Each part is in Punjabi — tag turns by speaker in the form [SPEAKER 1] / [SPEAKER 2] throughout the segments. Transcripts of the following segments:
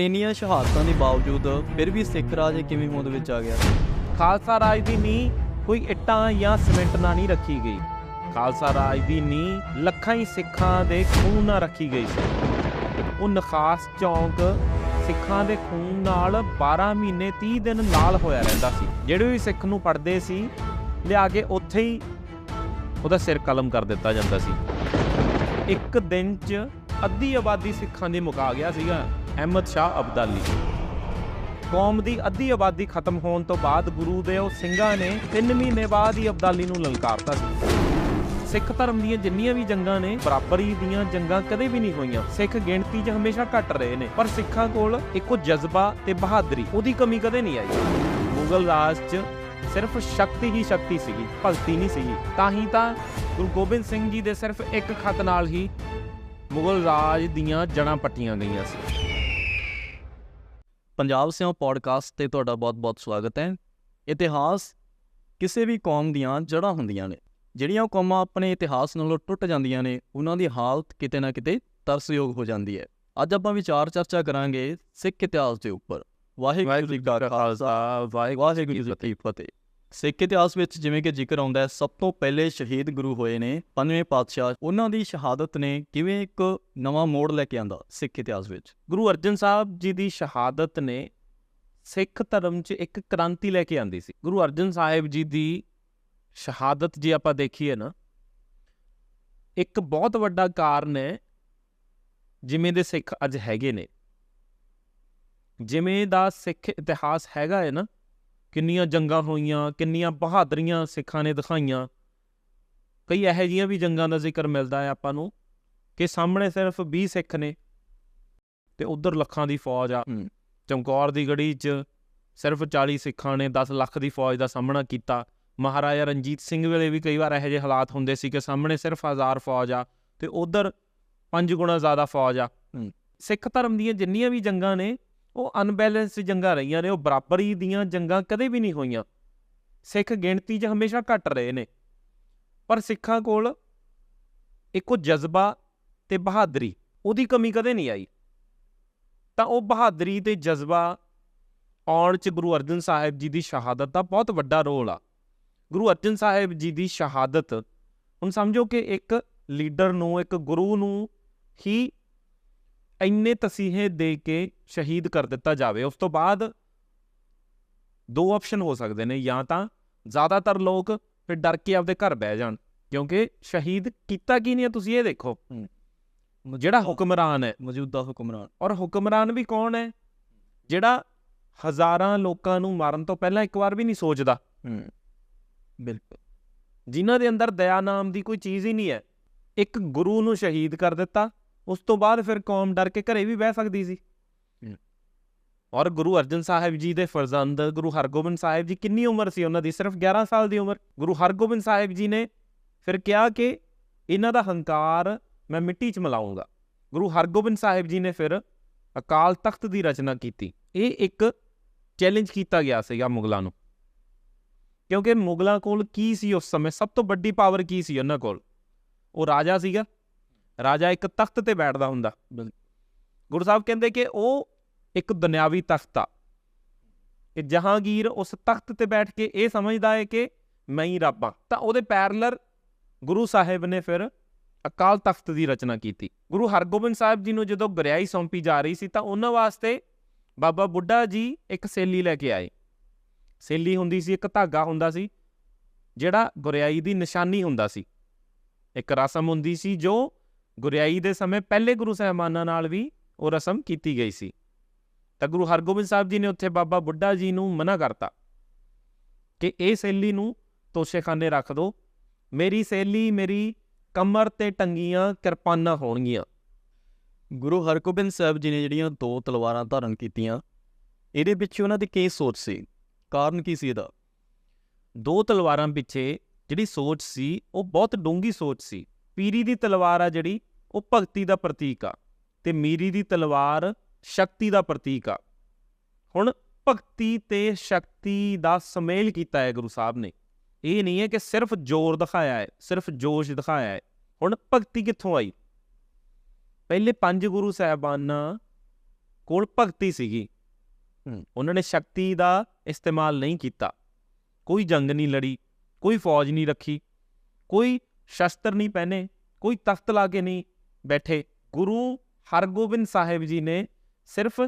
[SPEAKER 1] ਇੰਨੀਆਂ ਸ਼ਹਾਦਤਾਂ ਦੇ ਬਾਵਜੂਦ ਫਿਰ ਵੀ ਸਿੱਖ ਰਾਜ ਕਿਵੇਂ ਹੋਂਦ ਵਿੱਚ ਆ ਗਿਆ?
[SPEAKER 2] ਖਾਲਸਾ ਰਾਜ ਦੀ ਨੀਂਹ ਕੋਈ ਇੱਟਾਂ ਜਾਂ ਸੀਮੈਂਟ ਨਾਲ ਨਹੀਂ ਰੱਖੀ ਗਈ। ਖਾਲਸਾ ਰਾਜ ਦੀ ਨੀਂਹ ਲੱਖਾਂ ਹੀ ਸਿੱਖਾਂ ਦੇ ਖੂਨ ਨਾਲ ਰੱਖੀ ਗਈ ਸੀ। ਉਹ ਨਖਾਸ ਚੌਂਕ ਸਿੱਖਾਂ ਦੇ ਖੂਨ ਨਾਲ 12 ਮਹੀਨੇ 30 ਦਿਨ ਲਾਲ ਹੋਇਆ ਰਹਿੰਦਾ ਸੀ। ਜਿਹੜੇ ਵੀ ਸਿੱਖ ਨੂੰ ਪੜਦੇ ਸੀ, ਲਿਆ ਕੇ ਉੱਥੇ ਹੀ ਉਹਦਾ ਸਿਰ ਕਲਮ ਕਰ ਦਿੱਤਾ ਜਾਂਦਾ ਸੀ। ਇੱਕ ਦਿਨ 'ਚ ਅੱਧੀ ਆਬਾਦੀ ਸਿੱਖਾਂ ਦੀ ਮੁਕਾ ਗਿਆ ਸੀਗਾ। ਅਹਿਮਦ ਸ਼ਾਹ ਅਬਦਾਲੀ। ਕੌਮ ਦੀ ਅੱਧੀ ਆਬਾਦੀ ਖਤਮ ਹੋਣ ਤੋਂ ਬਾਅਦ ਗੁਰੂ ਦੇ ਉਹ ਸਿੰਘਾਂ ਨੇ 3 ਮਹੀਨੇ ਬਾਅਦ ਹੀ ਅਬਦਾਲੀ ਨੂੰ ਲਲਕਾਰਤਾ ਸੀ। ਸਿੱਖ ਧਰਮ ਦੀਆਂ ਜਿੰਨੀਆਂ ਵੀ ਜੰਗਾਂ ਨੇ, ਬਰਾਬਰੀ ਦੀਆਂ ਜੰਗਾਂ ਕਦੇ ਵੀ ਨਹੀਂ ਹੋਈਆਂ। ਸਿੱਖ ਗਿਣਤੀ 'ਚ ਹਮੇਸ਼ਾ ਘਟ ਰਹੇ ਨੇ, ਪਰ ਸਿੱਖਾਂ ਕੋਲ ਇੱਕੋ ਜਜ਼ਬਾ ਤੇ ਬਹਾਦਰੀ, ਉਹਦੀ ਕਮੀ ਕਦੇ ਨਹੀਂ ਆਈ। ਮੁਗਲ ਰਾਜ 'ਚ ਸਿਰਫ ਸ਼ਕਤੀ ਹੀ ਸ਼ਕਤੀ ਸੀਗੀ, ਭਗਤੀ ਨਹੀਂ ਸੀਗੀ। ਤਾਂ ਹੀ ਤਾਂ ਗੁਰੂ ਗੋਬਿੰਦ ਸਿੰਘ ਜੀ ਦੇ ਸਿਰਫ ਇੱਕ ਖਤ ਨਾਲ ਹੀ ਮੁਗਲ ਰਾਜ ਦੀਆਂ ਜੜਾਂ ਪੱਟੀਆਂ ਗਈਆਂ ਸੀ।
[SPEAKER 1] ਪੰਜਾਬ ਸਿਓ ਪੋਡਕਾਸਟ ਤੇ ਤੁਹਾਡਾ ਬਹੁਤ-ਬਹੁਤ ਸਵਾਗਤ ਹੈ। ਇਤਿਹਾਸ ਕਿਸੇ ਵੀ ਕੌਮ ਦੀਆਂ ਜੜ੍ਹਾਂ ਹੁੰਦੀਆਂ ਨੇ। ਜਿਹੜੀਆਂ ਕੌਮਾਂ ਆਪਣੇ ਇਤਿਹਾਸ ਨਾਲੋਂ ਟੁੱਟ ਜਾਂਦੀਆਂ ਨੇ ਉਹਨਾਂ ਦੀ ਹਾਲਤ ਕਿਤੇ ਨਾ ਕਿਤੇ ਤਰਸਯੋਗ ਹੋ ਜਾਂਦੀ ਹੈ। ਅੱਜ ਆਪਾਂ ਵਿਚਾਰ ਚਰਚਾ ਕਰਾਂਗੇ ਸਿੱਖ ਇਤਿਹਾਸ ਦੇ ਉੱਪਰ। ਵਾਹਿਗੁਰੂ ਜੀ ਕਾ ਖਾਲਸਾ ਵਾਹਿਗੁਰੂ ਜੀ ਕੀ ਫਤਿਹ। ਸਿੱਖ ਇਤਿਹਾਸ ਵਿੱਚ ਜਿਵੇਂ ਕਿ ਜ਼ਿਕਰ ਆਉਂਦਾ ਹੈ, ਸਭ ਤੋਂ ਪਹਿਲੇ ਸ਼ਹੀਦ ਗੁਰੂ ਹੋਏ ਨੇ, ਪੰਜਵੇਂ ਪਾਤਸ਼ਾਹ। ਉਹਨਾਂ ਦੀ ਸ਼ਹਾਦਤ ਨੇ ਕਿਵੇਂ ਇੱਕ ਨਵਾਂ ਮੋੜ ਲੈ ਕੇ ਆਂਦਾ ਸਿੱਖ ਇਤਿਹਾਸ ਵਿੱਚ?
[SPEAKER 2] ਗੁਰੂ ਅਰਜਨ ਸਾਹਿਬ ਜੀ ਦੀ ਸ਼ਹਾਦਤ ਨੇ ਸਿੱਖ ਧਰਮ 'ਚ ਇੱਕ ਕ੍ਰਾਂਤੀ ਲੈ ਕੇ ਆਂਦੀ ਸੀ। ਗੁਰੂ ਅਰਜਨ ਸਾਹਿਬ ਜੀ ਦੀ ਸ਼ਹਾਦਤ ਜੇ ਆਪਾਂ ਦੇਖੀਏ ਨਾ, ਇੱਕ ਬਹੁਤ ਵੱਡਾ ਕਾਰਨ ਹੈ ਜਿਵੇਂ ਦੇ ਸਿੱਖ ਅੱਜ ਹੈਗੇ ਨੇ। ਜਿਵੇਂ ਦਾ ਸਿੱਖ ਇਤਿਹਾਸ ਹੈਗਾ ਹੈ ਨਾ ਕਿੰਨੀਆਂ ਜੰਗਾਂ ਹੋਈਆਂ ਕਿੰਨੀਆਂ ਬਹਾਦਰੀਆਂ ਸਿੱਖਾਂ ਨੇ ਦਿਖਾਈਆਂ ਕਈ ਇਹੋ ਜਿਹੀਆਂ ਵੀ ਜੰਗਾਂ ਦਾ ਜ਼ਿਕਰ ਮਿਲਦਾ ਹੈ ਆਪਾਂ ਨੂੰ ਕਿ ਸਾਹਮਣੇ ਸਿਰਫ 20 ਸਿੱਖ ਨੇ ਤੇ ਉਧਰ ਲੱਖਾਂ ਦੀ ਫੌਜ ਆ। ਚਮਕੌਰ ਦੀ ਗੜੀ 'ਚ ਸਿਰਫ 40 ਸਿੱਖਾਂ ਨੇ 10 ਲੱਖ ਦੀ ਫੌਜ ਦਾ ਸਾਹਮਣਾ ਕੀਤਾ ਮਹਾਰਾਜਾ ਰਣਜੀਤ ਸਿੰਘ ਵੇਲੇ ਵੀ ਕਈ ਵਾਰ ਇਹੋ ਜਿਹੇ ਹਾਲਾਤ ਹੁੰਦੇ ਸੀ ਕਿ ਸਾਹਮਣੇ ਸਿਰਫ 1000 ਫੌਜ ਆ ਤੇ ਉਧਰ ਪੰਜ ਗੁਣਾ ਜ਼ਿਆਦਾ ਫੌਜ ਆ। ਸਿੱਖ ਧਰਮ ਦੀਆਂ ਜਿੰਨੀਆਂ ਵੀ ਜੰਗਾਂ ਨੇ ਉਹ ਅਨਬੈਲੈਂਸਡ ਜੰਗਾਂ ਰਹੀਆਂ ਨੇ, ਉਹ ਬਰਾਬਰੀ ਦੀਆਂ ਜੰਗਾਂ ਕਦੇ ਵੀ ਨਹੀਂ ਹੋਈਆਂ। ਸਿੱਖ ਗਿਣਤੀ 'ਚ ਹਮੇਸ਼ਾ ਘਟ ਰਹੇ ਨੇ। ਪਰ ਸਿੱਖਾਂ ਕੋਲ ਇੱਕੋ ਜਜ਼ਬਾ ਤੇ ਬਹਾਦਰੀ, ਉਹਦੀ ਕਮੀ ਕਦੇ ਨਹੀਂ ਆਈ। ਤਾਂ ਉਹ ਬਹਾਦਰੀ ਤੇ ਜਜ਼ਬਾ ਆਉਣ 'ਚ ਗੁਰੂ ਅਰਜਨ ਸਾਹਿਬ ਜੀ ਦੀ ਸ਼ਹਾਦਤ ਦਾ ਬਹੁਤ ਵੱਡਾ ਰੋਲ ਆ। ਗੁਰੂ ਅਰਜਨ ਸਾਹਿਬ ਜੀ ਦੀ ਸ਼ਹਾਦਤ, ਹੁਣ ਸਮਝੋ ਕਿ ਇੱਕ ਲੀਡਰ ਨੂੰ, ਇੱਕ ਗੁਰੂ ਨੂੰ ਹੀ ਇੰਨੇ ਤਸੀਹੇ ਦੇ ਕੇ ਸ਼ਹੀਦ ਕਰ ਦਿੱਤਾ ਜਾਵੇ ਉਸ ਤੋਂ ਬਾਅਦ ਦੋ ਆਪਸ਼ਨ ਹੋ ਸਕਦੇ ਨੇ ਜਾਂ ਤਾਂ ਜ਼ਿਆਦਾਤਰ ਲੋਕ ਫਿਰ ਡਰ ਕੇ ਆਪਦੇ ਘਰ ਬਹਿ ਜਾਣ ਕਿਉਂਕਿ ਸ਼ਹੀਦ ਕੀਤਾ ਕੀ ਨਹੀਂ ਤੁਸੀਂ ਇਹ ਦੇਖੋ। ਜਿਹੜਾ ਹੁਕਮਰਾਨ ਹੈ।
[SPEAKER 1] ਮੌਜੂਦਾ ਹੁਕਮਰਾਨ।
[SPEAKER 2] ਔਰ ਹੁਕਮਰਾਨ ਵੀ ਕੌਣ ਹੈ? ਜਿਹੜਾ ਹਜ਼ਾਰਾਂ ਲੋਕਾਂ ਨੂੰ ਮਾਰਨ ਤੋਂ ਪਹਿਲਾਂ ਇੱਕ ਵਾਰ ਵੀ ਨਹੀਂ ਸੋਚਦਾ।
[SPEAKER 1] ਬਿਲਕੁਲ।
[SPEAKER 2] ਜਿਨ੍ਹਾਂ ਦੇ ਅੰਦਰ ਦਇਆ ਨਾਮ ਦੀ ਕੋਈ ਚੀਜ਼ ਹੀ ਨਹੀਂ ਹੈ। ਇੱਕ ਗੁਰੂ ਨੂੰ ਸ਼ਹੀਦ ਕਰ ਦਿੱਤਾ ਉਸ ਤੋਂ ਬਾਅਦ ਫਿਰ ਕੌਮ ਡਰ ਕੇ ਘਰੇ ਵੀ ਬਹਿ ਸਕਦੀ ਸੀ। ਔਰ ਗੁਰੂ ਅਰਜਨ ਸਾਹਿਬ ਜੀ ਦੇ ਫਰਜ਼ੰਦ, ਗੁਰੂ ਹਰਗੋਬਿੰਦ ਸਾਹਿਬ ਜੀ ਕਿੰਨੀ ਉਮਰ ਸੀ ਉਹਨਾਂ ਦੀ? ਸਿਰਫ 11 ਸਾਲ ਦੀ ਉਮਰ। ਗੁਰੂ ਹਰਗੋਬਿੰਦ ਸਾਹਿਬ ਜੀ ਨੇ ਫਿਰ ਕਿਹਾ ਕਿ ਇਹਨਾਂ ਦਾ ਹੰਕਾਰ ਮੈਂ ਮਿੱਟੀ 'ਚ ਮਿਲਾਉਂਗਾ। ਗੁਰੂ ਹਰਗੋਬਿੰਦ ਸਾਹਿਬ ਜੀ ਨੇ ਫਿਰ ਅਕਾਲ ਤਖਤ ਦੀ ਰਚਨਾ ਕੀਤੀ। ਇਹ ਇੱਕ ਚੈਲੰਜ ਕੀਤਾ ਗਿਆ ਸੀਗਾ ਮੁਗਲਾਂ ਨੂੰ। ਕਿਉਂਕਿ ਮੁਗਲਾਂ ਕੋਲ ਕੀ ਸੀ ਉਸ ਸਮੇਂ? ਸਭ ਤੋਂ ਵੱਡੀ ਪਾਵਰ ਕੀ ਸੀ ਉਹਨਾਂ ਕੋਲ? ਉਹ ਰਾਜਾ ਸੀਗਾ। ਰਾਜਾ ਇੱਕ ਤਖਤ ਤੇ ਬੈਠਦਾ ਹੁੰਦਾ। ਗੁਰੂ ਸਾਹਿਬ ਕਹਿੰਦੇ ਕਿ ਉਹ ਇੱਕ ਦੁਨਿਆਵੀ ਤਖਤ ਆ। ਕਿ ਜਹਾਂਗੀਰ ਉਸ ਤਖਤ ਤੇ ਬੈਠ ਕੇ ਇਹ ਸਮਝਦਾ ਹੈ ਕਿ ਮੈਂ ਹੀ ਰੱਬ ਆ ਤਾਂ ਉਹਦੇ ਪੈਰਲਰ ਗੁਰੂ ਸਾਹਿਬ ਨੇ ਫਿਰ ਅਕਾਲ ਤਖਤ ਦੀ ਰਚਨਾ ਕੀਤੀ। ਗੁਰੂ ਹਰਗੋਬਿੰਦ ਸਾਹਿਬ ਜੀ ਨੂੰ ਜਦੋਂ ਗੁਰਿਆਈ ਸੌਂਪੀ ਜਾ ਰਹੀ ਸੀ ਤਾਂ ਉਹਨਾਂ ਵਾਸਤੇ ਬਾਬਾ ਬੁੱਢਾ ਜੀ ਇੱਕ ਸੇਲੀ ਲੈ ਕੇ ਆਏ। ਸੇਲੀ ਹੁੰਦੀ ਸੀ ਇੱਕ ਧਾਗਾ ਹੁੰਦਾ ਸੀ ਜਿਹੜਾ ਗੁਰਿਆਈ ਦੀ ਨਿਸ਼ਾਨੀ ਹੁੰਦਾ ਸੀ। ਇੱਕ ਰਸਮ ਹੁੰਦੀ ਸੀ ਜੋ ਗੁਰਿਆਈ ਦੇ ਸਮੇਂ ਪਹਿਲੇ ਗੁਰੂ ਸਾਹਿਬਾਨਾਂ ਨਾਲ ਵੀ ਉਹ ਰਸਮ ਕੀਤੀ ਗਈ ਸੀ। ਤਾਂ ਗੁਰੂ ਹਰਗੋਬਿੰਦ ਸਾਹਿਬ ਜੀ ਨੇ ਉੱਥੇ ਬਾਬਾ ਬੁੱਢਾ ਜੀ ਨੂੰ ਮਨਾ ਕਰਤਾ ਕਿ ਇਹ ਸੇਲੀ ਨੂੰ ਤੋਸ਼ੇਖਾਨੇ ਰੱਖ ਦਿਓ ਮੇਰੀ ਸੇਲੀ, ਮੇਰੀ ਕਮਰ ਤੇ ਟੰਗੀਆਂ ਕਿਰਪਾਨਾਂ ਹੋਣਗੀਆਂ।
[SPEAKER 1] ਗੁਰੂ ਹਰਗੋਬਿੰਦ ਸਾਹਿਬ ਜੀ ਨੇ ਜਿਹੜੀਆਂ ਦੋ ਤਲਵਾਰਾਂ ਧਾਰਨ ਕੀਤੀਆਂ, ਇਹਦੇ ਪਿੱਛੇ ਉਹਨਾਂ ਦੀ ਕੀ ਸੋਚ ਸੀ? ਕਾਰਨ ਕੀ ਸੀ ਇਹਦਾ?
[SPEAKER 2] ਦੋ ਤਲਵਾਰਾਂ ਪਿੱਛੇ ਜਿਹੜੀ ਸੋਚ ਸੀ, ਉਹ ਬਹੁਤ ਡੂੰਗੀ ਸੋਚ ਸੀ। ਪੀਰੀ ਦੀ ਤਲਵਾਰ ਆ ਜਿਹੜੀ ਉਹ ਭਗਤੀ ਦਾ ਪ੍ਰਤੀਕ ਆ ਤੇ ਮੀਰੀ ਦੀ ਤਲਵਾਰ ਸ਼ਕਤੀ ਦਾ ਪ੍ਰਤੀਕ ਆ। ਹੁਣ ਭਗਤੀ ਤੇ ਸ਼ਕਤੀ ਦਾ ਸਮੇਲ ਕੀਤਾ ਹੈ ਗੁਰੂ ਸਾਹਿਬ ਨੇ। ਇਹ ਨਹੀਂ ਹੈ ਕਿ ਸਿਰਫ ਜ਼ੋਰ ਦਿਖਾਇਆ ਹੈ ਸਿਰਫ ਜੋਸ਼ ਦਿਖਾਇਆ ਹੈ। ਹੁਣ ਭਗਤੀ ਕਿੱਥੋਂ ਆਈ? ਪਹਿਲੇ ਪੰਜ ਗੁਰੂ ਸਾਹਿਬਾਨਾਂ ਕੋਲ ਭਗਤੀ ਸੀਗੀ। ਉਹਨਾਂ ਨੇ ਸ਼ਕਤੀ ਦਾ ਇਸਤੇਮਾਲ ਨਹੀਂ ਕੀਤਾ। ਕੋਈ ਜੰਗ ਨਹੀਂ ਲੜੀ ਕੋਈ ਫੌਜ ਨਹੀਂ ਰੱਖੀ ਕੋਈ ਸ਼ਸਤਰ ਨਹੀਂ ਪਹਿਨੇ, ਕੋਈ ਤਖਤ ਲਾ ਕੇ ਨਹੀਂ ਬੈਠੇ। ਗੁਰੂ ਹਰਗੋਬਿੰਦ ਸਾਹਿਬ ਜੀ ਨੇ ਸਿਰਫ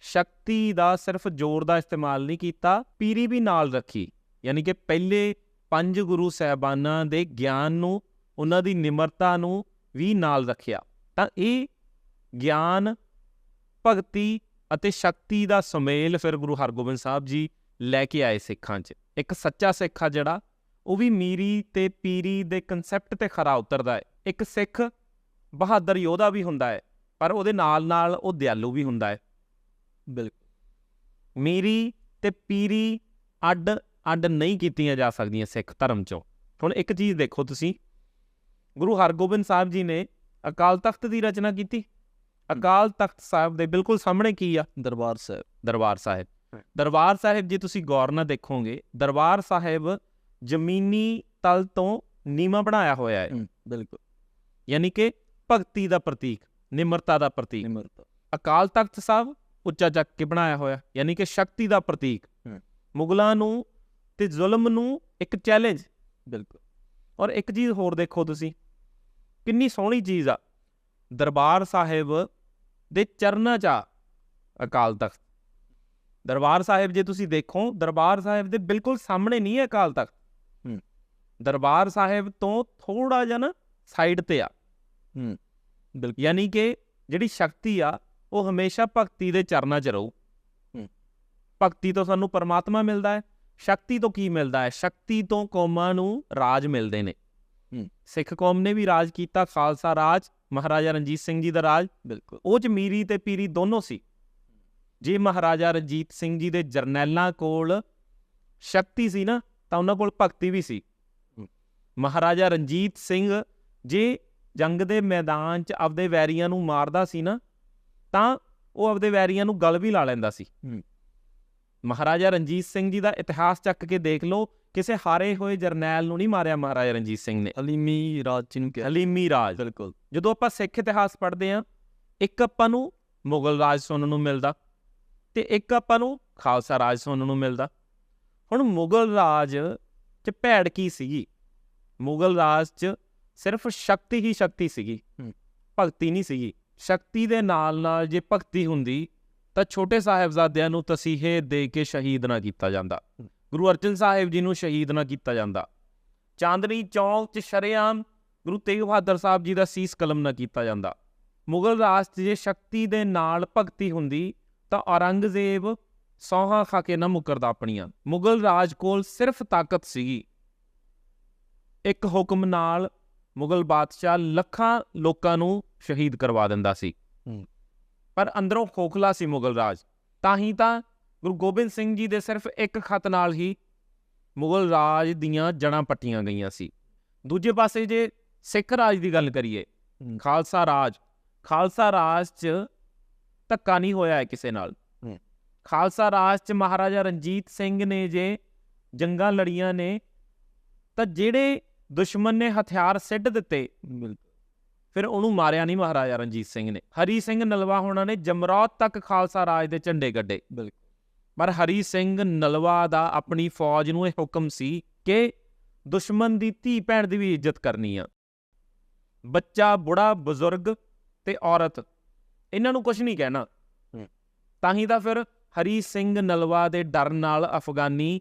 [SPEAKER 2] ਸ਼ਕਤੀ ਦਾ, ਸਿਰਫ ਜ਼ੋਰ ਦਾ ਇਸਤੇਮਾਲ ਨਹੀਂ ਕੀਤਾ, ਪੀਰੀ ਵੀ ਨਾਲ ਰੱਖੀ। ਯਾਨੀ ਕਿ ਪਹਿਲੇ ਪੰਜ ਗੁਰੂ ਸਾਹਿਬਾਨਾਂ ਦੇ ਗਿਆਨ ਨੂੰ, ਉਹਨਾਂ ਦੀ ਨਿਮਰਤਾ ਨੂੰ ਵੀ ਨਾਲ ਰੱਖਿਆ। ਤਾਂ ਇਹ ਗਿਆਨ, ਭਗਤੀ ਅਤੇ ਸ਼ਕਤੀ ਦਾ ਸੁਮੇਲ ਫਿਰ ਗੁਰੂ ਹਰਗੋਬਿੰਦ ਸਾਹਿਬ ਜੀ ਲੈ ਕੇ ਆਏ ਸਿੱਖਾਂ 'ਚ। ਇੱਕ ਸੱਚਾ ਸਿੱਖ ਆ ਜਿਹੜਾ ਉਹ ਵੀ ਮੀਰੀ ਤੇ ਪੀਰੀ ਦੇ ਕਨਸੈਪਟ ਤੇ ਖਰਾ ਉਤਰਦਾ ਹੈ। ਇੱਕ ਸਿੱਖ ਬਹਾਦਰ ਯੋਧਾ ਵੀ ਹੁੰਦਾ ਹੈ ਪਰ ਉਹਦੇ ਨਾਲ ਨਾਲ ਉਹ ਦਿਆਲੂ ਵੀ ਹੁੰਦਾ ਹੈ।
[SPEAKER 1] ਬਿਲਕੁਲ।
[SPEAKER 2] ਮੀਰੀ ਤੇ ਪੀਰੀ ਅੱਡ ਅੱਡ ਨਹੀਂ ਕੀਤੀਆਂ ਜਾ ਸਕਦੀਆਂ ਸਿੱਖ ਧਰਮ 'ਚੋਂ। ਹੁਣ ਇੱਕ ਚੀਜ਼ ਦੇਖੋ ਤੁਸੀਂ। ਗੁਰੂ ਹਰਗੋਬਿੰਦ ਸਾਹਿਬ ਜੀ ਨੇ ਅਕਾਲ ਤਖਤ ਦੀ ਰਚਨਾ ਕੀਤੀ। ਅਕਾਲ ਤਖਤ ਸਾਹਿਬ ਦੇ ਬਿਲਕੁਲ ਸਾਹਮਣੇ ਕੀ ਆ?
[SPEAKER 1] ਦਰਬਾਰ ਸਾਹਿਬ।
[SPEAKER 2] ਦਰਬਾਰ ਸਾਹਿਬ। ਦਰਬਾਰ ਸਾਹਿਬ ਜੇ ਤੁਸੀਂ ਗੌਰ ਨਾਲ ਦੇਖੋਗੇ ਦਰਬਾਰ ਸਾਹਿਬ ਜ਼ਮੀਨੀ ਤਲ ਤੋਂ ਨੀਵਾਂ ਬਣਾਇਆ ਹੋਇਆ ਹੈ।
[SPEAKER 1] ਬਿਲਕੁਲ।
[SPEAKER 2] ਯਾਨੀ ਕਿ ਭਗਤੀ ਦਾ ਪ੍ਰਤੀਕ ਨਿਮਰਤਾ ਦਾ ਪ੍ਰਤੀਕ।
[SPEAKER 1] ਨਿਮਰਤਾ।
[SPEAKER 2] ਅਕਾਲ ਤਖਤ ਸਾਹਿਬ ਉੱਚਾ ਚੱਕ ਕੇ ਬਣਾਇਆ ਹੋਇਆ ਯਾਨੀ ਕਿ ਸ਼ਕਤੀ ਦਾ ਪ੍ਰਤੀਕ। ਮੁਗਲਾਂ ਨੂੰ ਤੇ ਜ਼ੁਲਮ ਨੂੰ ਇੱਕ ਚੈਲੰਜ
[SPEAKER 1] ਬਿਲਕੁਲ।
[SPEAKER 2] ਔਰ ਇੱਕ ਚੀਜ਼ ਹੋਰ ਦੇਖੋ ਤੁਸੀਂ ਕਿੰਨੀ ਸੋਹਣੀ ਚੀਜ਼ ਆ। ਦਰਬਾਰ ਸਾਹਿਬ ਦੇ ਚਰਨਾਂ 'ਚ ਅਕਾਲ ਤਖਤ। ਦਰਬਾਰ ਸਾਹਿਬ ਜੇ ਤੁਸੀਂ ਦੇਖੋ ਦਰਬਾਰ ਸਾਹਿਬ ਦੇ ਬਿਲਕੁਲ ਸਾਹਮਣੇ ਨਹੀਂ ਹੈ ਅਕਾਲ ਤਖਤ। ਦਰਬਾਰ ਸਾਹਿਬ ਤੋਂ ਥੋੜਾ ਜਿਹਾ ਨਾ ਸਾਈਡ ਤੇ ਆ।
[SPEAKER 1] ਹੂੰ ਬਿਲਕੁਲ।
[SPEAKER 2] ਯਾਨੀ ਕਿ ਜਿਹੜੀ ਸ਼ਕਤੀ ਆ ਉਹ ਹਮੇਸ਼ਾ ਭਗਤੀ ਦੇ ਚਰਨਾਂ 'ਚ ਰਹੂ।
[SPEAKER 1] ਹੂੰ।
[SPEAKER 2] ਭਗਤੀ ਤੋਂ ਸਾਨੂੰ ਪਰਮਾਤਮਾ ਮਿਲਦਾ ਹੈ ਸ਼ਕਤੀ ਤੋਂ ਕੀ ਮਿਲਦਾ ਹੈ? ਸ਼ਕਤੀ ਤੋਂ ਕੌਮਾਂ ਨੂੰ ਰਾਜ ਮਿਲਦੇ ਨੇ।
[SPEAKER 1] ਹੂੰ।
[SPEAKER 2] ਸਿੱਖ ਕੌਮ ਨੇ ਵੀ ਰਾਜ ਕੀਤਾ ਖਾਲਸਾ ਰਾਜ ਮਹਾਰਾਜਾ ਰਣਜੀਤ ਸਿੰਘ ਜੀ ਦਾ ਰਾਜ।
[SPEAKER 1] ਬਿਲਕੁਲ।
[SPEAKER 2] ਉਹ ਚ ਮੀਰੀ ਤੇ ਪੀਰੀ ਦੋਨੋਂ ਸੀ। ਜੇ ਮਹਾਰਾਜਾ ਰਣਜੀਤ ਸਿੰਘ ਜੀ ਦੇ ਜਰਨੈਲਾਂ ਕੋਲ ਸ਼ਕਤੀ ਸੀ ਨਾ ਤਾਂ ਉਹਨਾਂ ਕੋਲ ਭਗਤੀ ਵੀ ਸੀ। ਮਹਾਰਾਜਾ ਰਣਜੀਤ ਸਿੰਘ ਜੇ ਜੰਗ ਦੇ ਮੈਦਾਨ 'ਚ ਆਪਦੇ ਵੈਰੀਆਂ ਨੂੰ ਮਾਰਦਾ ਸੀ ਨਾ ਤਾਂ ਉਹ ਆਪਦੇ ਵੈਰੀਆਂ ਨੂੰ ਗਲ ਵੀ ਲਾ ਲੈਂਦਾ ਸੀ। ਮਹਾਰਾਜਾ ਰਣਜੀਤ ਸਿੰਘ ਜੀ ਦਾ ਇਤਿਹਾਸ ਚੱਕ ਕੇ ਦੇਖ ਲਓ ਕਿਸੇ ਹਾਰੇ ਹੋਏ ਜਰਨੈਲ ਨੂੰ ਨਹੀਂ ਮਾਰਿਆ ਮਹਾਰਾਜਾ ਰਣਜੀਤ ਸਿੰਘ ਨੇ।
[SPEAKER 1] ਹਲੀਮੀ ਰਾਜ ਜਿਹਨੂੰ ਕਿਹਾ।
[SPEAKER 2] ਹਲੀਮੀ ਰਾਜ।
[SPEAKER 1] ਬਿਲਕੁਲ।
[SPEAKER 2] ਜਦੋਂ ਆਪਾਂ ਸਿੱਖ ਇਤਿਹਾਸ ਪੜ੍ਹਦੇ ਹਾਂ ਇੱਕ ਆਪਾਂ ਨੂੰ ਮੁਗਲ ਰਾਜ ਸੁਣਨ ਨੂੰ ਮਿਲਦਾ ਤੇ ਇੱਕ ਆਪਾਂ ਨੂੰ ਖਾਲਸਾ ਰਾਜ ਸੁਣਨ ਨੂੰ ਮਿਲਦਾ। ਹੁਣ ਮੁਗਲ ਰਾਜ 'ਚ ਭੈੜ ਕੀ ਸੀਗੀ? ਮੁਗਲ ਰਾਜ 'ਚ ਸਿਰਫ ਸ਼ਕਤੀ ਹੀ ਸ਼ਕਤੀ ਸੀਗੀ। ਭਗਤੀ ਨਹੀਂ ਸੀਗੀ। ਸ਼ਕਤੀ ਦੇ ਨਾਲ ਨਾਲ ਜੇ ਭਗਤੀ ਹੁੰਦੀ ਤਾਂ ਛੋਟੇ ਸਾਹਿਬਜ਼ਾਦਿਆਂ ਨੂੰ ਤਸੀਹੇ ਦੇ ਕੇ ਸ਼ਹੀਦ ਨਾ ਕੀਤਾ ਜਾਂਦਾ। ਗੁਰੂ ਅਰਜਨ ਸਾਹਿਬ ਜੀ ਨੂੰ ਸ਼ਹੀਦ ਨਾ ਕੀਤਾ ਜਾਂਦਾ। ਚਾਂਦਨੀ ਚੌਕ 'ਚ ਸ਼ਰੇਆਮ ਗੁਰੂ ਤੇਗ ਬਹਾਦਰ ਸਾਹਿਬ ਜੀ ਦਾ ਸੀਸ ਕਲਮ ਨਾ ਕੀਤਾ ਜਾਂਦਾ। ਮੁਗਲ ਰਾਜ 'ਚ ਜੇ ਸ਼ਕਤੀ ਦੇ ਨਾਲ ਭਗਤੀ ਹੁੰਦੀ ਤਾਂ ਔਰੰਗਜ਼ੇਬ ਸੌਹਾਂ ਖਾ ਕੇ ਨਾ ਮੁਕਰਦਾ ਆਪਣੀਆਂ। ਮੁਗਲ ਰਾਜ ਕੋਲ ਸਿਰਫ ਤਾਕਤ ਸੀਗੀ। ਇੱਕ ਹੁਕਮ ਨਾਲ ਮੁਗਲ ਬਾਦਸ਼ਾਹ ਲੱਖਾਂ ਲੋਕਾਂ ਨੂੰ ਸ਼ਹੀਦ ਕਰਵਾ ਦਿੰਦਾ ਸੀ। ਪਰ ਅੰਦਰੋਂ ਖੋਖਲਾ ਸੀ ਮੁਗਲ ਰਾਜ ਤਾਂ ਹੀ ਤਾਂ ਗੁਰੂ ਗੋਬਿੰਦ ਸਿੰਘ ਜੀ ਦੇ ਸਿਰਫ ਇੱਕ ਖਤ ਨਾਲ ਹੀ ਮੁਗਲ ਰਾਜ ਦੀਆਂ ਜੜਾਂ ਪੱਟੀਆਂ ਗਈਆਂ ਸੀ ਦੂਜੇ ਪਾਸੇ ਜੇ ਸਿੱਖ ਰਾਜ ਦੀ ਗੱਲ ਕਰੀਏ। ਖਾਲਸਾ ਰਾਜ ਖਾਲਸਾ ਰਾਜ 'ਚ ਧੱਕਾ ਨਹੀਂ ਹੋਇਆ ਹੈ ਕਿਸੇ ਨਾਲ। ਖਾਲਸਾ ਰਾਜ 'ਚ ਮਹਾਰਾਜਾ ਰਣਜੀਤ ਸਿੰਘ ਨੇ ਜੇ ਜੰਗਾਂ ਲੜੀਆਂ ਨੇ ਤਾਂ ਜਿਹੜੇ ਦੁਸ਼ਮਣ ਨੇ ਹਥਿਆਰ ਸਿੱਟ ਦਿੱਤੇ। ਫਿਰ ਉਹਨੂੰ ਮਾਰਿਆ ਨਹੀਂ ਮਹਾਰਾਜਾ ਰਣਜੀਤ ਸਿੰਘ ਨੇ। ਹਰੀ ਸਿੰਘ ਨਲਵਾ ਹੋਣਾ ਨੇ ਜਮਰੌਦ ਤੱਕ ਖਾਲਸਾ ਰਾਜ ਦੇ ਝੰਡੇ ਗੱਡੇ।
[SPEAKER 1] ਬਿਲਕੁਲ।
[SPEAKER 2] ਪਰ ਹਰੀ ਸਿੰਘ ਨਲਵਾ ਦਾ ਆਪਣੀ ਫੌਜ ਨੂੰ ਇਹ ਹੁਕਮ ਸੀ ਕਿ ਦੁਸ਼ਮਣ ਦੀ ਧੀ ਭੈਣ ਦੀ ਵੀ ਇੱਜ਼ਤ ਕਰਨੀ ਆ। ਬੱਚਾ ਬੁੜਾ ਬਜ਼ੁਰਗ ਤੇ ਔਰਤ ਇਹਨਾਂ ਨੂੰ ਕੁਝ ਨਹੀਂ ਕਹਿਣਾ। ਤਾਂ ਹੀ ਤਾਂ ਫਿਰ ਹਰੀ ਸਿੰਘ ਨਲਵਾ ਦੇ ਡਰ ਨਾਲ ਅਫਗਾਨੀ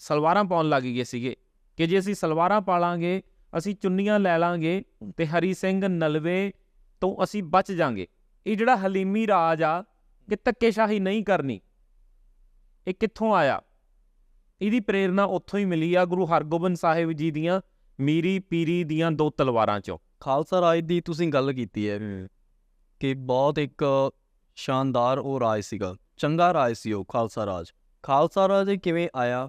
[SPEAKER 2] ਸਲਵਾਰਾਂ ਪਾਉਣ ਲੱਗ ਗਏ ਸੀਗੇ। ਕਿ ਜੇ ਅਸੀਂ ਸਲਵਾਰਾਂ ਪਾ ਲਾਂਗੇ ਅਸੀਂ ਚੁੰਨੀਆਂ ਲੈ ਲਾਂਗੇ ਤੇ ਹਰੀ ਸਿੰਘ ਨਲਵੇ ਤੋਂ ਅਸੀਂ ਬਚ ਜਾਾਂਗੇ। ਇਹ ਜਿਹੜਾ ਹਲੀਮੀ ਰਾਜ ਆ ਕਿ ਧੱਕੇਸ਼ਾਹੀ ਨਹੀਂ ਕਰਨੀ। ਇਹ ਕਿੱਥੋਂ ਆਇਆ? ਇਹਦੀ ਪ੍ਰੇਰਣਾ ਉੱਥੋਂ ਹੀ ਮਿਲੀ ਆ ਗੁਰੂ ਹਰਗੋਬਿੰਦ ਸਾਹਿਬ ਜੀ ਦੀਆਂ ਮੀਰੀ ਪੀਰੀ ਦੀਆਂ ਦੋ ਤਲਵਾਰਾਂ ਚੋਂ।
[SPEAKER 1] ਖਾਲਸਾ ਰਾਜ ਦੀ ਤੁਸੀਂ ਗੱਲ ਕੀਤੀ ਹੈ ਕਿ ਬਹੁਤ ਇੱਕ ਸ਼ਾਨਦਾਰ ਉਹ ਰਾਜ ਸੀਗਾ। ਚੰਗਾ ਰਾਜ ਸੀ ਉਹ ਖਾਲਸਾ ਰਾਜ। ਖਾਲਸਾ ਰਾਜ ਕਿਵੇਂ ਆਇਆ?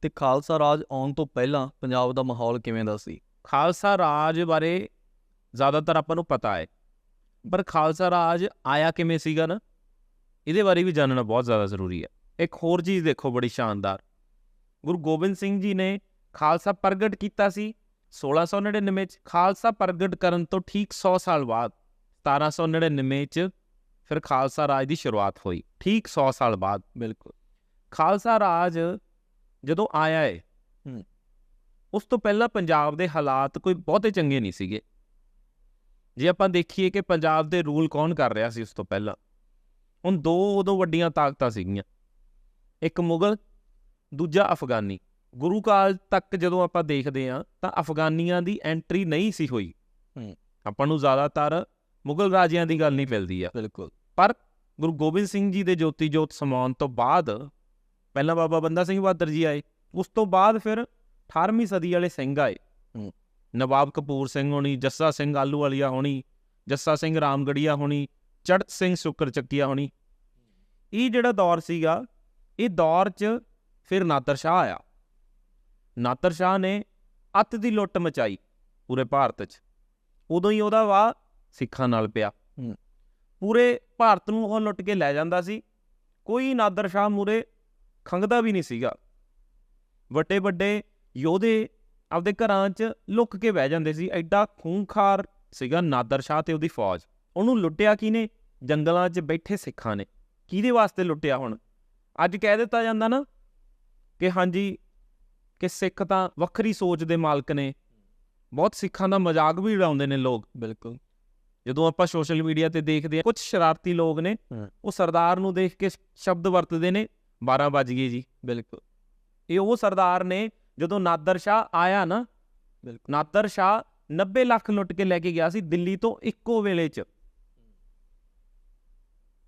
[SPEAKER 1] ਤੇ ਖਾਲਸਾ ਰਾਜ ਆਉਣ ਤੋਂ ਪਹਿਲਾਂ ਪੰਜਾਬ ਦਾ ਮਾਹੌਲ ਕਿਵੇਂ ਦਾ ਸੀ?
[SPEAKER 2] ਖਾਲਸਾ ਰਾਜ ਬਾਰੇ ਜ਼ਿਆਦਾਤਰ ਆਪਾਂ ਨੂੰ ਪਤਾ ਹੈ। ਪਰ ਖਾਲਸਾ ਰਾਜ ਆਇਆ ਕਿਵੇਂ ਸੀਗਾ ਨਾ ਇਹਦੇ ਬਾਰੇ ਵੀ ਜਾਣਨਾ ਬਹੁਤ ਜ਼ਿਆਦਾ ਜ਼ਰੂਰੀ ਹੈ। ਇੱਕ ਹੋਰ ਚੀਜ਼ ਦੇਖੋ ਬੜੀ ਸ਼ਾਨਦਾਰ। ਗੁਰੂ ਗੋਬਿੰਦ ਸਿੰਘ ਜੀ ਨੇ ਖਾਲਸਾ ਪ੍ਰਗਟ ਕੀਤਾ ਸੀ 1699 ਚ। ਖਾਲਸਾ ਪ੍ਰਗਟ ਕਰਨ ਤੋਂ ਠੀਕ 100 ਸਾਲ ਬਾਅਦ 1799 ਚ ਫਿਰ ਖਾਲਸਾ ਰਾਜ ਦੀ ਸ਼ੁਰੂਆਤ ਹੋਈ। ਠੀਕ 100 ਸਾਲ ਬਾਅਦ।
[SPEAKER 1] ਬਿਲਕੁਲ।
[SPEAKER 2] ਖਾਲਸਾ ਰਾਜ ਜਦੋਂ ਆਇਆ ਏ
[SPEAKER 1] ਹੂੰ।
[SPEAKER 2] ਉਸ ਤੋਂ ਪਹਿਲਾਂ ਪੰਜਾਬ ਦੇ ਹਾਲਾਤ ਕੋਈ ਬਹੁਤੇ ਚੰਗੇ ਨਹੀਂ ਸੀਗੇ। ਜੇ ਆਪਾਂ ਦੇਖੀਏ ਕਿ ਪੰਜਾਬ ਦੇ ਰੂਲ ਕੌਣ ਕਰ ਰਿਹਾ ਸੀ ਉਸ ਤੋਂ ਪਹਿਲਾਂ ਹੁਣ ਦੋ ਉਦੋਂ ਵੱਡੀਆਂ ਤਾਕਤਾਂ ਸੀਗੀਆਂ। ਇੱਕ ਮੁਗਲ ਦੂਜਾ ਅਫਗਾਨੀ। ਗੁਰੂ ਕਾਲ ਤੱਕ ਜਦੋਂ ਆਪਾਂ ਦੇਖਦੇ ਹਾਂ ਤਾਂ ਅਫਗਾਨੀਆਂ ਦੀ ਐਂਟਰੀ ਨਹੀਂ ਸੀ ਹੋਈ। ਆਪਾਂ ਨੂੰ ਜ਼ਿਆਦਾਤਰ ਮੁਗਲ ਰਾਜਿਆਂ ਦੀ ਗੱਲ ਨਹੀਂ ਮਿਲਦੀ ਆ।
[SPEAKER 1] ਬਿਲਕੁਲ।
[SPEAKER 2] ਗੁਰੂ ਗੋਬਿੰਦ ਸਿੰਘ ਜੀ ਦੇ ਜੋਤੀ ਜੋਤ ਸਮਾਉਣ ਤੋਂ ਬਾਅਦ ਪਹਿਲਾਂ ਬਾਬਾ ਬੰਦਾ ਸਿੰਘ ਬਹਾਦਰ ਜੀ ਆਏ ਉਸ ਤੋਂ ਬਾਅਦ ਫਿਰ 18ਵੀਂ ਸਦੀ ਵਾਲੇ ਸਿੰਘ ਆਏ। ਨਵਾਬ ਕਪੂਰ ਸਿੰਘ ਹੋਣੀ ਜੱਸਾ ਸਿੰਘ ਆਲੂਵਾਲੀਆ ਹੋਣੀ ਜੱਸਾ ਸਿੰਘ ਰਾਮਗੜੀਆ ਹੋਣੀ ਚੜਤ ਸਿੰਘ ਸ਼ੁਕਰ ਚੱਕੀਆ ਹੋਣੀ। ਇਹ ਜਿਹੜਾ ਦੌਰ ਸੀਗਾ ਇਹ ਦੌਰ 'ਚ ਫਿਰ ਨਾਦਰ ਸ਼ਾਹ ਆਇਆ। ਨਾਦਰ ਸ਼ਾਹ ਨੇ ਅੱਤ ਦੀ ਲੁੱਟ ਮਚਾਈ ਪੂਰੇ ਭਾਰਤ 'ਚ। ਉਦੋਂ ਹੀ ਉਹਦਾ ਵਾਹ ਸਿੱਖਾਂ ਨਾਲ ਪਿਆ। ਪੂਰੇ ਭਾਰਤ ਨੂੰ ਉਹ ਲੁੱਟ ਕੇ ਲੈ ਜਾਂਦਾ ਸੀ। ਕੋਈ ਨਾਦਰ ਸ਼ਾਹ ਮੂਰੇ ਖੰਗਦਾ ਵੀ ਨਹੀਂ ਸੀਗਾ। ਵੱਡੇ ਵੱਡੇ ਯੋਧੇ ਆਪਦੇ ਘਰਾਂ 'ਚ ਲੁੱਕ ਕੇ ਬਹਿ ਜਾਂਦੇ ਸੀ। ਐਡਾ ਖੂੰਖਾਰ ਸੀਗਾ ਨਾਦਰ ਸ਼ਾਹ ਤੇ ਉਹਦੀ ਫੌਜ। ਉਹਨੂੰ ਲੁੱਟਿਆ ਕਿਨੇ ਜੰਗਲਾਂ 'ਚ ਬੈਠੇ ਸਿੱਖਾਂ ਨੇ। ਕਿਹਦੇ ਵਾਸਤੇ ਲੁੱਟਿਆ ਹੁਣ? ਅੱਜ ਕਹਿ ਦਿੱਤਾ ਜਾਂਦਾ ਨਾ ਕਿ ਹਾਂਜੀ ਕਿ ਸਿੱਖ ਤਾਂ ਵੱਖਰੀ ਸੋਚ ਦੇ ਮਾਲਕ ਨੇ। ਬਹੁਤ ਸਿੱਖਾਂ ਦਾ ਮਜ਼ਾਕ ਵੀ ਉਡਾਉਂਦੇ ਨੇ ਲੋਕ।
[SPEAKER 1] ਬਿਲਕੁਲ।
[SPEAKER 2] ਜਦੋਂ ਆਪਾਂ ਸੋਸ਼ਲ ਮੀਡੀਆ ਤੇ ਦੇਖਦੇ ਹਾਂ ਕੁਝ ਸ਼ਰਾਰਤੀ ਲੋਕ ਨੇ। ਉਹ ਸਰਦਾਰ ਨੂੰ ਦੇਖ ਕੇ ਸ਼ਬਦ ਵਰਤਦੇ ਨੇ 12 ਵੱਜ ਗਏ ਜੀ,
[SPEAKER 1] ਬਿਲਕੁਲ।
[SPEAKER 2] ਇਹ ਉਹ ਸਰਦਾਰ ਨੇ ਜਦੋਂ ਨਾਦਰ ਸ਼ਾਹ ਆਇਆ ਨਾ,
[SPEAKER 1] ਬਿਲਕੁਲ।
[SPEAKER 2] ਨਾਦਰ ਸ਼ਾਹ 90 ਲੱਖ ਲੁੱਟ ਕੇ ਲੈ ਕੇ ਗਿਆ ਸੀ ਦਿੱਲੀ ਤੋਂ ਇੱਕੋ ਵੇਲੇ 'ਚ।